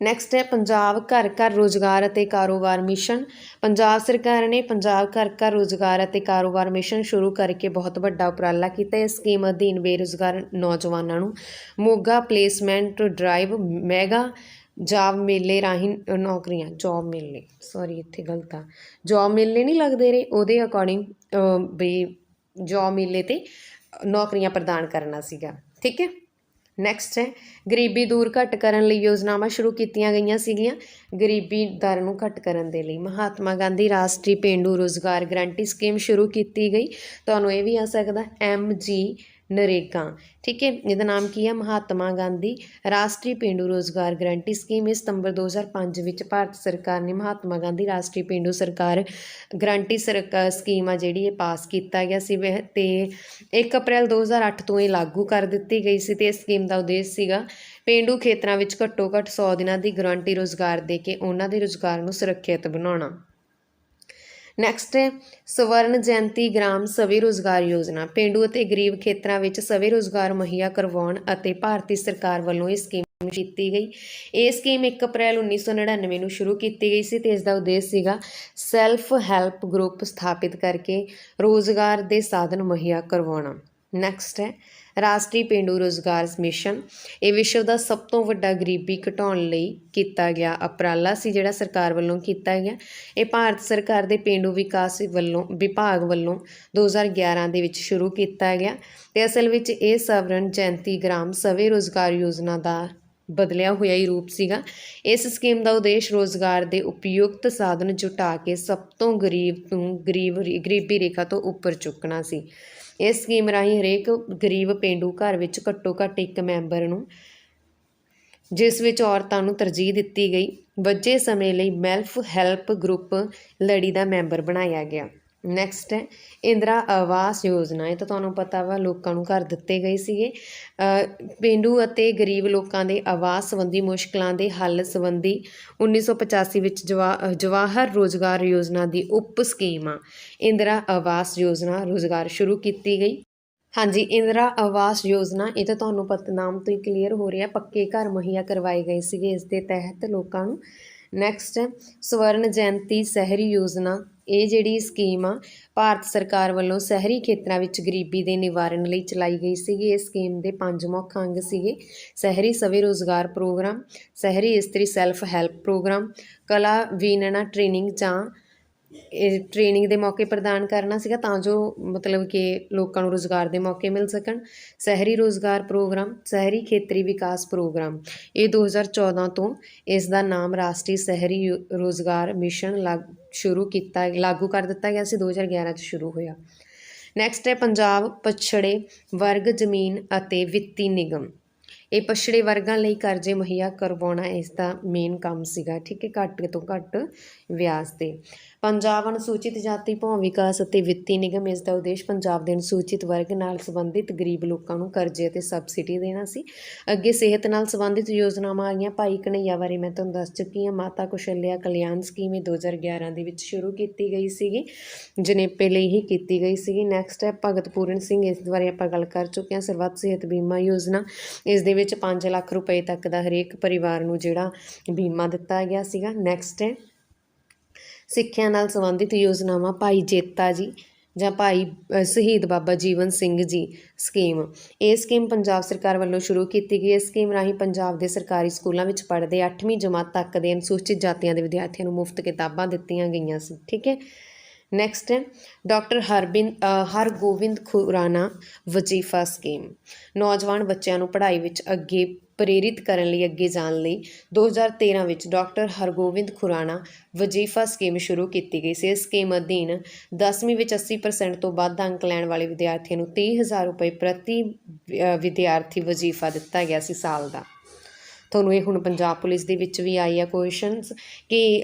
ਨੈਕਸਟ ਹੈ, ਪੰਜਾਬ ਘਰ ਘਰ ਰੋਜ਼ਗਾਰ ਅਤੇ ਕਾਰੋਬਾਰ ਮਿਸ਼ਨ। ਪੰਜਾਬ ਸਰਕਾਰ ਨੇ ਪੰਜਾਬ ਘਰ ਘਰ ਰੋਜ਼ਗਾਰ ਅਤੇ ਕਾਰੋਬਾਰ ਮਿਸ਼ਨ ਸ਼ੁਰੂ ਕਰਕੇ ਬਹੁਤ ਵੱਡਾ ਉਪਰਾਲਾ ਕੀਤਾ। ਇਸ ਸਕੀਮ ਅਧੀਨ ਬੇਰੁਜ਼ਗਾਰ ਨੌਜਵਾਨਾਂ ਨੂੰ Moga placement drive mega job ਮੇਲੇ ਰਾਹੀਂ ਨੌਕਰੀਆਂ ਜੌਬ ਮੇਲੇ। ਸੌਰੀ ਇੱਥੇ ਗਲਤ ਆ। ਜੌਬ ਮੇਲੇ ਨਹੀਂ ਲੱਗਦੇ ਰਹੇ, ਉਹਦੇ ਅਕੋਰਡਿੰਗ ਵੀ ਜੌਬ ਮੇਲੇ ਤੇ ਨੌਕਰੀਆਂ ਪ੍ਰਦਾਨ ਕਰਨਾ ਸੀਗਾ। ਠੀਕ ਹੈ? ਨੈਕਸਟ ਹੈ, ਗਰੀਬੀ ਦੂਰ ਘੱਟ ਕਰਨ ਲਈ ਯੋਜਨਾਵਾਂ ਸ਼ੁਰੂ ਕੀਤੀਆਂ ਗਈਆਂ ਸੀਗੀਆਂ। ਗਰੀਬੀ ਦਰ ਨੂੰ ਘੱਟ ਕਰਨ ਦੇ ਲਈ ਮਹਾਤਮਾ ਗਾਂਧੀ ਰਾਸ਼ਟਰੀ ਪੇਂਡੂ ਰੋਜ਼ਗਾਰ ਗਰੰਟੀ ਸਕੀਮ ਸ਼ੁਰੂ ਕੀਤੀ ਗਈ। ਤੁਹਾਨੂੰ ਇਹ ਵੀ ਆ ਸਕਦਾ ਐਮ ਜੀ ਨਰੇਗਾ। ਠੀਕ ਹੈ, ਇਹਦਾ ਨਾਮ ਕੀ ਹੈ? ਮਹਾਤਮਾ ਗਾਂਧੀ ਰਾਸ਼ਟਰੀ ਪੇਂਡੂ ਰੋਜ਼ਗਾਰ ਗਰੰਟੀ ਸਕੀਮ। ਇਹ ਸਤੰਬਰ 2005 ਵਿੱਚ ਭਾਰਤ ਸਰਕਾਰ ਨੇ ਮਹਾਤਮਾ ਗਾਂਧੀ ਰਾਸ਼ਟਰੀ ਪੇਂਡੂ ਸਰਕਾਰ ਗਰੰਟੀ ਸਰਕਾਰ ਸਕੀਮ ਆ ਜਿਹੜੀ ਇਹ ਪਾਸ ਕੀਤਾ ਗਿਆ ਸੀ। ਵਹਿ- ਤੇ 1 ਅਪ੍ਰੈਲ 2008 ਤੋਂ ਇਹ ਲਾਗੂ ਕਰ ਦਿੱਤੀ ਗਈ ਸੀ ਤੇ ਇਸ ਸਕੀਮ ਦਾ ਉਦੇਸ਼ ਸੀਗਾ ਪੇਂਡੂ ਖੇਤਰਾਂ ਵਿੱਚ ਘੱਟੋ ਘੱਟ 100 ਦਿਨਾਂ ਦੀ ਗਰੰਟੀ ਰੋਜ਼ਗਾਰ ਦੇ ਕੇ ਉਹਨਾਂ ਦੇ ਰੁਜ਼ਗਾਰ ਨੂੰ ਸੁਰੱਖਿਅਤ ਬਣਾਉਣਾ। ਨੈਕਸਟ ਹੈ ਸਵਰਨ ਜਯੰਤੀ ਗ੍ਰਾਮ ਸਵੈ ਰੋਜ਼ਗਾਰ ਯੋਜਨਾ। ਪੇਂਡੂ ਅਤੇ ਗਰੀਬ ਖੇਤਰਾਂ ਵਿੱਚ ਸਵੈ ਰੋਜ਼ਗਾਰ ਮੁਹੱਈਆ ਕਰਵਾਉਣ ਅਤੇ ਭਾਰਤੀ ਸਰਕਾਰ ਵੱਲੋਂ ਇਹ ਸਕੀਮ ਕੀਤੀ ਗਈ। ਇਹ ਸਕੀਮ 1 ਅਪ੍ਰੈਲ 1999 ਨੂੰ ਸ਼ੁਰੂ ਕੀਤੀ ਗਈ ਸੀ ਤੇ ਇਸ ਦਾ ਉਦੇਸ਼ ਸੀਗਾ ਸੈਲਫ ਹੈਲਪ ਗਰੁੱਪ ਸਥਾਪਿਤ ਕਰਕੇ ਰੋਜ਼ਗਾਰ ਦੇ ਸਾਧਨ ਮੁਹੱਈਆ ਕਰਵਾਉਣਾ। ਨੈਕਸਟ ਹੈ ਰਾਸ਼ਟਰੀ ਪੇਂਡੂ ਰੋਜ਼ਗਾਰ ਮਿਸ਼ਨ। ਇਹ ਵਿਸ਼ਵ ਦਾ ਸਭ ਤੋਂ ਵੱਡਾ ਗਰੀਬੀ ਘਟਾਉਣ ਲਈ ਕੀਤਾ ਗਿਆ ਉਪਰਾਲਾ ਸੀ, ਜਿਹੜਾ ਸਰਕਾਰ ਵੱਲੋਂ ਕੀਤਾ ਗਿਆ। ਇਹ ਭਾਰਤ ਸਰਕਾਰ ਦੇ ਪੇਂਡੂ ਵਿਕਾਸ ਵੱਲੋਂ, ਵਿਭਾਗ ਵੱਲੋਂ 2011 ਦੇ ਵਿੱਚ ਸ਼ੁਰੂ ਕੀਤਾ ਗਿਆ ਤੇ ਅਸਲ ਵਿੱਚ ਇਹ ਸਵਰਨ ਜਯੰਤੀ ਗ੍ਰਾਮ ਸਵੈ ਰੋਜ਼ਗਾਰ ਯੋਜਨਾ ਦਾ ਬਦਲਿਆ ਹੋਇਆ ਹੀ ਰੂਪ ਸੀਗਾ। ਇਸ ਸਕੀਮ ਦਾ ਉਦੇਸ਼ ਰੋਜ਼ਗਾਰ ਦੇ ਉਪਯੁਕਤ ਸਾਧਨ ਜੁਟਾ ਕੇ ਸਭ ਤੋਂ ਗਰੀਬ ਤੋਂ ਗਰੀਬ, ਗਰੀਬੀ ਰੇਖਾ ਤੋਂ ਉੱਪਰ ਚੁੱਕਣਾ ਸੀ। ਇਸ ਸਕੀਮ ਰਾਹੀਂ ਹਰੇਕ ਗਰੀਬ ਪੇਂਡੂ ਘਰ ਵਿੱਚ ਘੱਟੋ ਘੱਟ ਇੱਕ ਮੈਂਬਰ ਨੂੰ, ਜਿਸ ਵਿੱਚ ਔਰਤਾਂ ਨੂੰ ਤਰਜੀਹ ਦਿੱਤੀ ਗਈ। ਵੱਜੇ ਸਮੇਂ ਲਈ ਮੈਲਫ ਹੈਲਪ ਗਰੁੱਪ ਲੜੀ ਦਾ ਮੈਂਬਰ ਬਣਾਇਆ ਗਿਆ। ਨੈਕਸਟ ਹੈ ਇੰਦਰਾ ਆਵਾਸ ਯੋਜਨਾ ਇਹ ਤਾਂ ਤੁਹਾਨੂੰ ਪਤਾ ਵਾ ਲੋਕਾਂ ਨੂੰ ਘਰ ਦਿੱਤੇ ਗਏ ਸੀਗੇ। ਅ, ਪੇਂਡੂ ਅਤੇ ਗਰੀਬ ਲੋਕਾਂ ਦੇ ਆਵਾਸ ਸੰਬੰਧੀ ਮੁਸ਼ਕਲਾਂ ਦੇ ਹੱਲ ਸੰਬੰਧੀ 1985 ਵਿੱਚ ਜਵਾ ਜਵਾਹਰ ਰੋਜ਼ਗਾਰ ਯੋਜਨਾ ਦੀ ਉਪ ਸਕੀਮ ਆ। ਇੰਦਰਾ ਆਵਾਸ ਯੋਜਨਾ ਰੋਜ਼ਗਾਰ ਸ਼ੁਰੂ ਕੀਤੀ ਗਈ। ਹਾਂਜੀ ਇੰਦਰਾ ਆਵਾਸ ਯੋਜਨਾ ਇਹ ਤਾਂ ਤੁਹਾਨੂੰ ਪਤਾ ਨਾਮ ਤੋਂ ਹੀ ਕਲੀਅਰ ਹੋ ਰਿਹਾ ਪੱਕੇ ਘਰ ਮੁਹੱਈਆ ਕਰਵਾਏ ਗਏ ਸੀਗੇ ਇਸ ਦੇ ਤਹਿਤ ਲੋਕਾਂ ਨੂੰ। ਨੈਕਸਟ ਸਵਰਨ ਜਯੰਤੀ ਸ਼ਹਿਰੀ ਯੋਜਨਾ। ਇਹ ਜਿਹੜੀ ਸਕੀਮ ਆ, ਭਾਰਤ ਸਰਕਾਰ ਵੱਲੋਂ ਸ਼ਹਿਰੀ ਖੇਤਰਾਂ ਵਿੱਚ ਗਰੀਬੀ ਦੇ ਨਿਵਾਰਨ ਲਈ ਚਲਾਈ ਗਈ ਸੀਗੀ। ਇਸ ਸਕੀਮ ਦੇ ਪੰਜ ਮੁੱਖ ਅੰਗ ਸੀਗੇ। ਸ਼ਹਿਰੀ ਸਵੈ ਰੋਜ਼ਗਾਰ ਪ੍ਰੋਗਰਾਮ, ਸ਼ਹਿਰੀ ਇਸਤਰੀ ਸੈਲਫ ਹੈਲਪ ਪ੍ਰੋਗਰਾਮ, ਕਲਾ ਵੀਨਣਾ ਟ੍ਰੇਨਿੰਗ ਜਾਂ ਇਹ ਟ੍ਰੇਨਿੰਗ ਦੇ ਮੌਕੇ ਪ੍ਰਦਾਨ ਕਰਨਾ ਸੀਗਾ ਤਾਂ ਜੋ ਮਤਲਬ ਕਿ ਲੋਕਾਂ ਨੂੰ ਰੋਜ਼ਗਾਰ ਦੇ ਮੌਕੇ ਮਿਲ ਸਕਣ। ਸ਼ਹਿਰੀ ਰੋਜ਼ਗਾਰ ਪ੍ਰੋਗਰਾਮ, ਸ਼ਹਿਰੀ ਖੇਤਰੀ ਵਿਕਾਸ ਪ੍ਰੋਗਰਾਮ, ਇਹ 2014 ਤੋਂ ਇਸ ਦਾ ਨਾਮ ਰਾਸ਼ਟਰੀ ਸ਼ਹਿਰੀ ਯੋ- ਰੋਜ਼ਗਾਰ ਮਿਸ਼ਨ ਲਾਗ, ਸ਼ੁਰੂ ਕੀਤਾ, ਲਾਗੂ ਕਰ ਦਿੱਤਾ ਗਿਆ ਸੀ 2011 ਚ ਸ਼ੁਰੂ ਹੋਇਆ। ਨੈਕਸਟ ਹੈ ਪੰਜਾਬ ਪਛੜੇ ਵਰਗ ਜ਼ਮੀਨ ਅਤੇ ਵਿੱਤੀ ਨਿਗਮ। ਇਹ ਪਛੜੇ ਵਰਗਾਂ ਲਈ ਕਰਜ਼ੇ ਮੁਹੱਈਆ ਕਰਵਾਉਣਾ ਇਸ ਦਾ ਮੇਨ ਕੰਮ ਸੀਗਾ, ਠੀਕ ਹੈ, ਘੱਟ ਤੋਂ ਘੱਟ ਵਿਆਜ ਤੇ। ਪੰਜਾਬ ਅਨੁਸੂਚਿਤ ਜਾਤੀ ਭੌਂ ਵਿਕਾਸ ਅਤੇ ਵਿੱਤੀ ਨਿਗਮ ਇਸ ਦਾ ਉਦੇਸ਼ ਪੰਜਾਬ ਦੇ ਅਨੁਸੂਚਿਤ ਵਰਗ ਨਾਲ ਸੰਬੰਧਿਤ ਗਰੀਬ ਲੋਕਾਂ ਨੂੰ ਕਰਜ਼ੇ ਅਤੇ ਸਬਸਿਡੀ ਦੇਣਾ ਸੀ। ਅੱਗੇ ਸਿਹਤ ਨਾਲ ਸੰਬੰਧਿਤ ਯੋਜਨਾਵਾਂ ਆਈਆਂ। ਭਾਈ ਕਨਈਆ ਬਾਰੇ ਮੈਂ ਤੁਹਾਨੂੰ ਦੱਸ ਚੁੱਕੀ ਹਾਂ। ਮਾਤਾ ਕੁਸ਼ਲਿਆ ਕਲਿਆਣ ਸਕੀਮ ਇਹ 2011 ਦੇ ਵਿੱਚ ਸ਼ੁਰੂ ਕੀਤੀ ਗਈ ਸੀਗੀ, ਜਨੇਪੇ ਲਈ ਹੀ ਕੀਤੀ ਗਈ ਸੀਗੀ। ਨੈਕਸਟ ਹੈ, ਭਗਤ ਪੂਰਨ ਸਿੰਘ ਇਸ ਬਾਰੇ ਆਪਾਂ ਗੱਲ ਕਰ ਚੁੱਕੇ ਹਾਂ। ਸਰਬੱਤ ਸਿਹਤ ਬੀਮਾ ਯੋਜਨਾ, ਇਸ ਦੇ ਵਿੱਚ 5 ਲੱਖ ਰੁਪਏ ਤੱਕ ਦਾ ਹਰੇਕ ਪਰਿਵਾਰ ਨੂੰ ਜਿਹੜਾ ਬੀਮਾ ਦਿੱਤਾ ਗਿਆ ਸੀਗਾ। ਨੈਕਸਟ ਹੈ। ਸਿੱਖਿਆ ਨਾਲ ਸੰਬੰਧਿਤ ਯੋਜਨਾਵਾਂ, ਭਾਈ ਜੇਤਾ ਜੀ ਜਾਂ ਭਾਈ ਸ਼ਹੀਦ ਬਾਬਾ ਜੀਵਨ ਸਿੰਘ ਜੀ ਸਕੀਮ। ਇਹ ਸਕੀਮ ਪੰਜਾਬ ਸਰਕਾਰ ਵੱਲੋਂ ਸ਼ੁਰੂ ਕੀਤੀ ਗਈ। ਹੈ ਸਕੀਮ ਰਾਹੀਂ ਪੰਜਾਬ ਦੇ ਸਰਕਾਰੀ ਸਕੂਲਾਂ ਵਿੱਚ ਪੜ੍ਹਦੇ 8ਵੀਂ ਜਮਾਤ ਤੱਕ ਦੇ ਅਨੁਸੂਚਿਤ ਜਾਤੀਆਂ ਦੇ ਵਿਦਿਆਰਥੀਆਂ ਨੂੰ ਮੁਫਤ ਕਿਤਾਬਾਂ ਦਿੱਤੀਆਂ ਗਈਆਂ ਸੀ। ਠੀਕ ਹੈ। ਨੈਕਸਟ ਹੈ ਡਾਕਟਰ ਹਰਬਿੰਦ ਹਰਗੋਬਿੰਦ ਖੁਰਾਨਾ ਵਜ਼ੀਫਾ ਸਕੀਮ। ਨੌਜਵਾਨ ਬੱਚਿਆਂ ਨੂੰ ਪੜ੍ਹਾਈ ਵਿੱਚ ਅੱਗੇ ਪ੍ਰੇਰਿਤ ਕਰਨ ਲਈ, ਅੱਗੇ ਜਾਣ ਲਈ 2013 ਵਿੱਚ ਡਾਕਟਰ ਹਰਗੋਬਿੰਦ ਖੁਰਾਣਾ ਵਜ਼ੀਫਾ ਸਕੀਮ ਸ਼ੁਰੂ ਕੀਤੀ ਗਈ ਸੀ। ਇਸ ਸਕੀਮ ਅਧੀਨ 10ਵੀਂ ਵਿੱਚ 80% ਤੋਂ ਵੱਧ ਅੰਕ ਲੈਣ ਵਾਲੇ ਵਿਦਿਆਰਥੀਆਂ ਨੂੰ 30000 ਰੁਪਏ ਪ੍ਰਤੀ ਵਿਦਿਆਰਥੀ ਵਜ਼ੀਫਾ ਦਿੱਤਾ ਗਿਆ ਸੀ ਸਾਲ ਦਾ। ਤੁਹਾਨੂੰ ਇਹ ਹੁਣ ਪੰਜਾਬ ਪੁਲਿਸ ਦੇ ਵਿੱਚ ਵੀ ਆਈ ਆ ਕੁਐਸਚਨਸ ਕਿ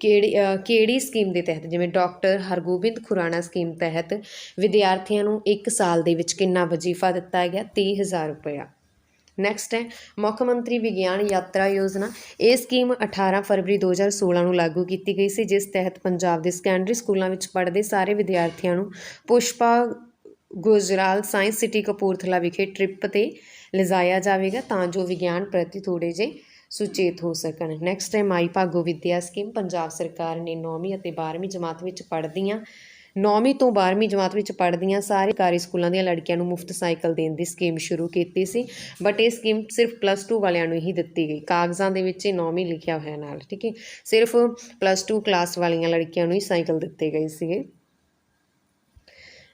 ਕਿਹੜੀ ਕਿਹੜੀ ਸਕੀਮ ਦੇ ਤਹਿਤ, ਜਿਵੇਂ ਡਾਕਟਰ ਹਰਗੋਬਿੰਦ ਖੁਰਾਣਾ ਸਕੀਮ ਤਹਿਤ ਵਿਦਿਆਰਥੀਆਂ ਨੂੰ 1 ਸਾਲ ਦੇ ਵਿੱਚ ਕਿੰਨਾ ਵਜ਼ੀਫਾ ਦਿੱਤਾ ਗਿਆ? 30000 ਰੁਪਇਆ। ਨੈਕਸਟ ਹੈ, ਮੁੱਖ ਮੰਤਰੀ ਵਿਗਿਆਨ ਯਾਤਰਾ ਯੋਜਨਾ। ਇਹ ਸਕੀਮ 18 ਫਰਵਰੀ 2016 ਨੂੰ ਲਾਗੂ ਕੀਤੀ ਗਈ ਸੀ, ਜਿਸ ਤਹਿਤ ਪੰਜਾਬ ਦੇ ਸੈਕੰਡਰੀ ਸਕੂਲਾਂ ਵਿੱਚ ਪੜ੍ਹਦੇ ਸਾਰੇ ਵਿਦਿਆਰਥੀਆਂ ਨੂੰ ਪੁਸ਼ਪਾ ਗੁਜਰਾਲ ਸਾਇੰਸ ਸਿਟੀ ਕਪੂਰਥਲਾ ਵਿਖੇ ਟ੍ਰਿਪ ਤੇ ਲਿਜਾਇਆ ਜਾਵੇਗਾ ਤਾਂ ਜੋ ਵਿਗਿਆਨ ਪ੍ਰਤੀ ਥੋੜੇ ਜੇ ਸੁਚੇਤ ਹੋ ਸਕਣ। ਨੈਕਸਟ ਹੈ ਮਾਈ ਭਾਗੋ ਵਿਦਿਆ ਸਕੀਮ, ਪੰਜਾਬ ਸਰਕਾਰ ਨੇ 9ਵੀਂ ਅਤੇ 12ਵੀਂ ਜਮਾਤ ਵਿੱਚ ਪੜ੍ਹਦੀਆਂ 9ਵੀਂ ਤੋਂ 12ਵੀਂ ਜਮਾਤ ਵਿੱਚ ਪੜ੍ਹਦੀਆਂ ਸਾਰੇ ਕਾਰੀ ਸਕੂਲਾਂ ਦੀਆਂ ਲੜਕੀਆਂ ਨੂੰ ਮੁਫਤ ਸਾਈਕਲ ਦੇਣ ਦੀ ਸਕੀਮ ਸ਼ੁਰੂ ਕੀਤੀ ਸੀ ਬਟ ਇਹ ਸਕੀਮ ਸਿਰਫ ਪਲੱਸ 2 ਵਾਲਿਆਂ ਨੂੰ ਹੀ ਦਿੱਤੀ ਗਈ। ਕਾਗਜ਼ਾਂ ਦੇ ਵਿੱਚ ਇਹ 9ਵੀਂ ਲਿਖਿਆ ਹੋਇਆ ਨਾਲ, ਠੀਕ ਹੈ? ਸਿਰਫ ਪਲੱਸ 2 ਕਲਾਸ ਵਾਲੀਆਂ ਲੜਕੀਆਂ ਨੂੰ ਹੀ ਸਾਈਕਲ ਦਿੱਤੇ ਗਏ ਸੀਗੇ।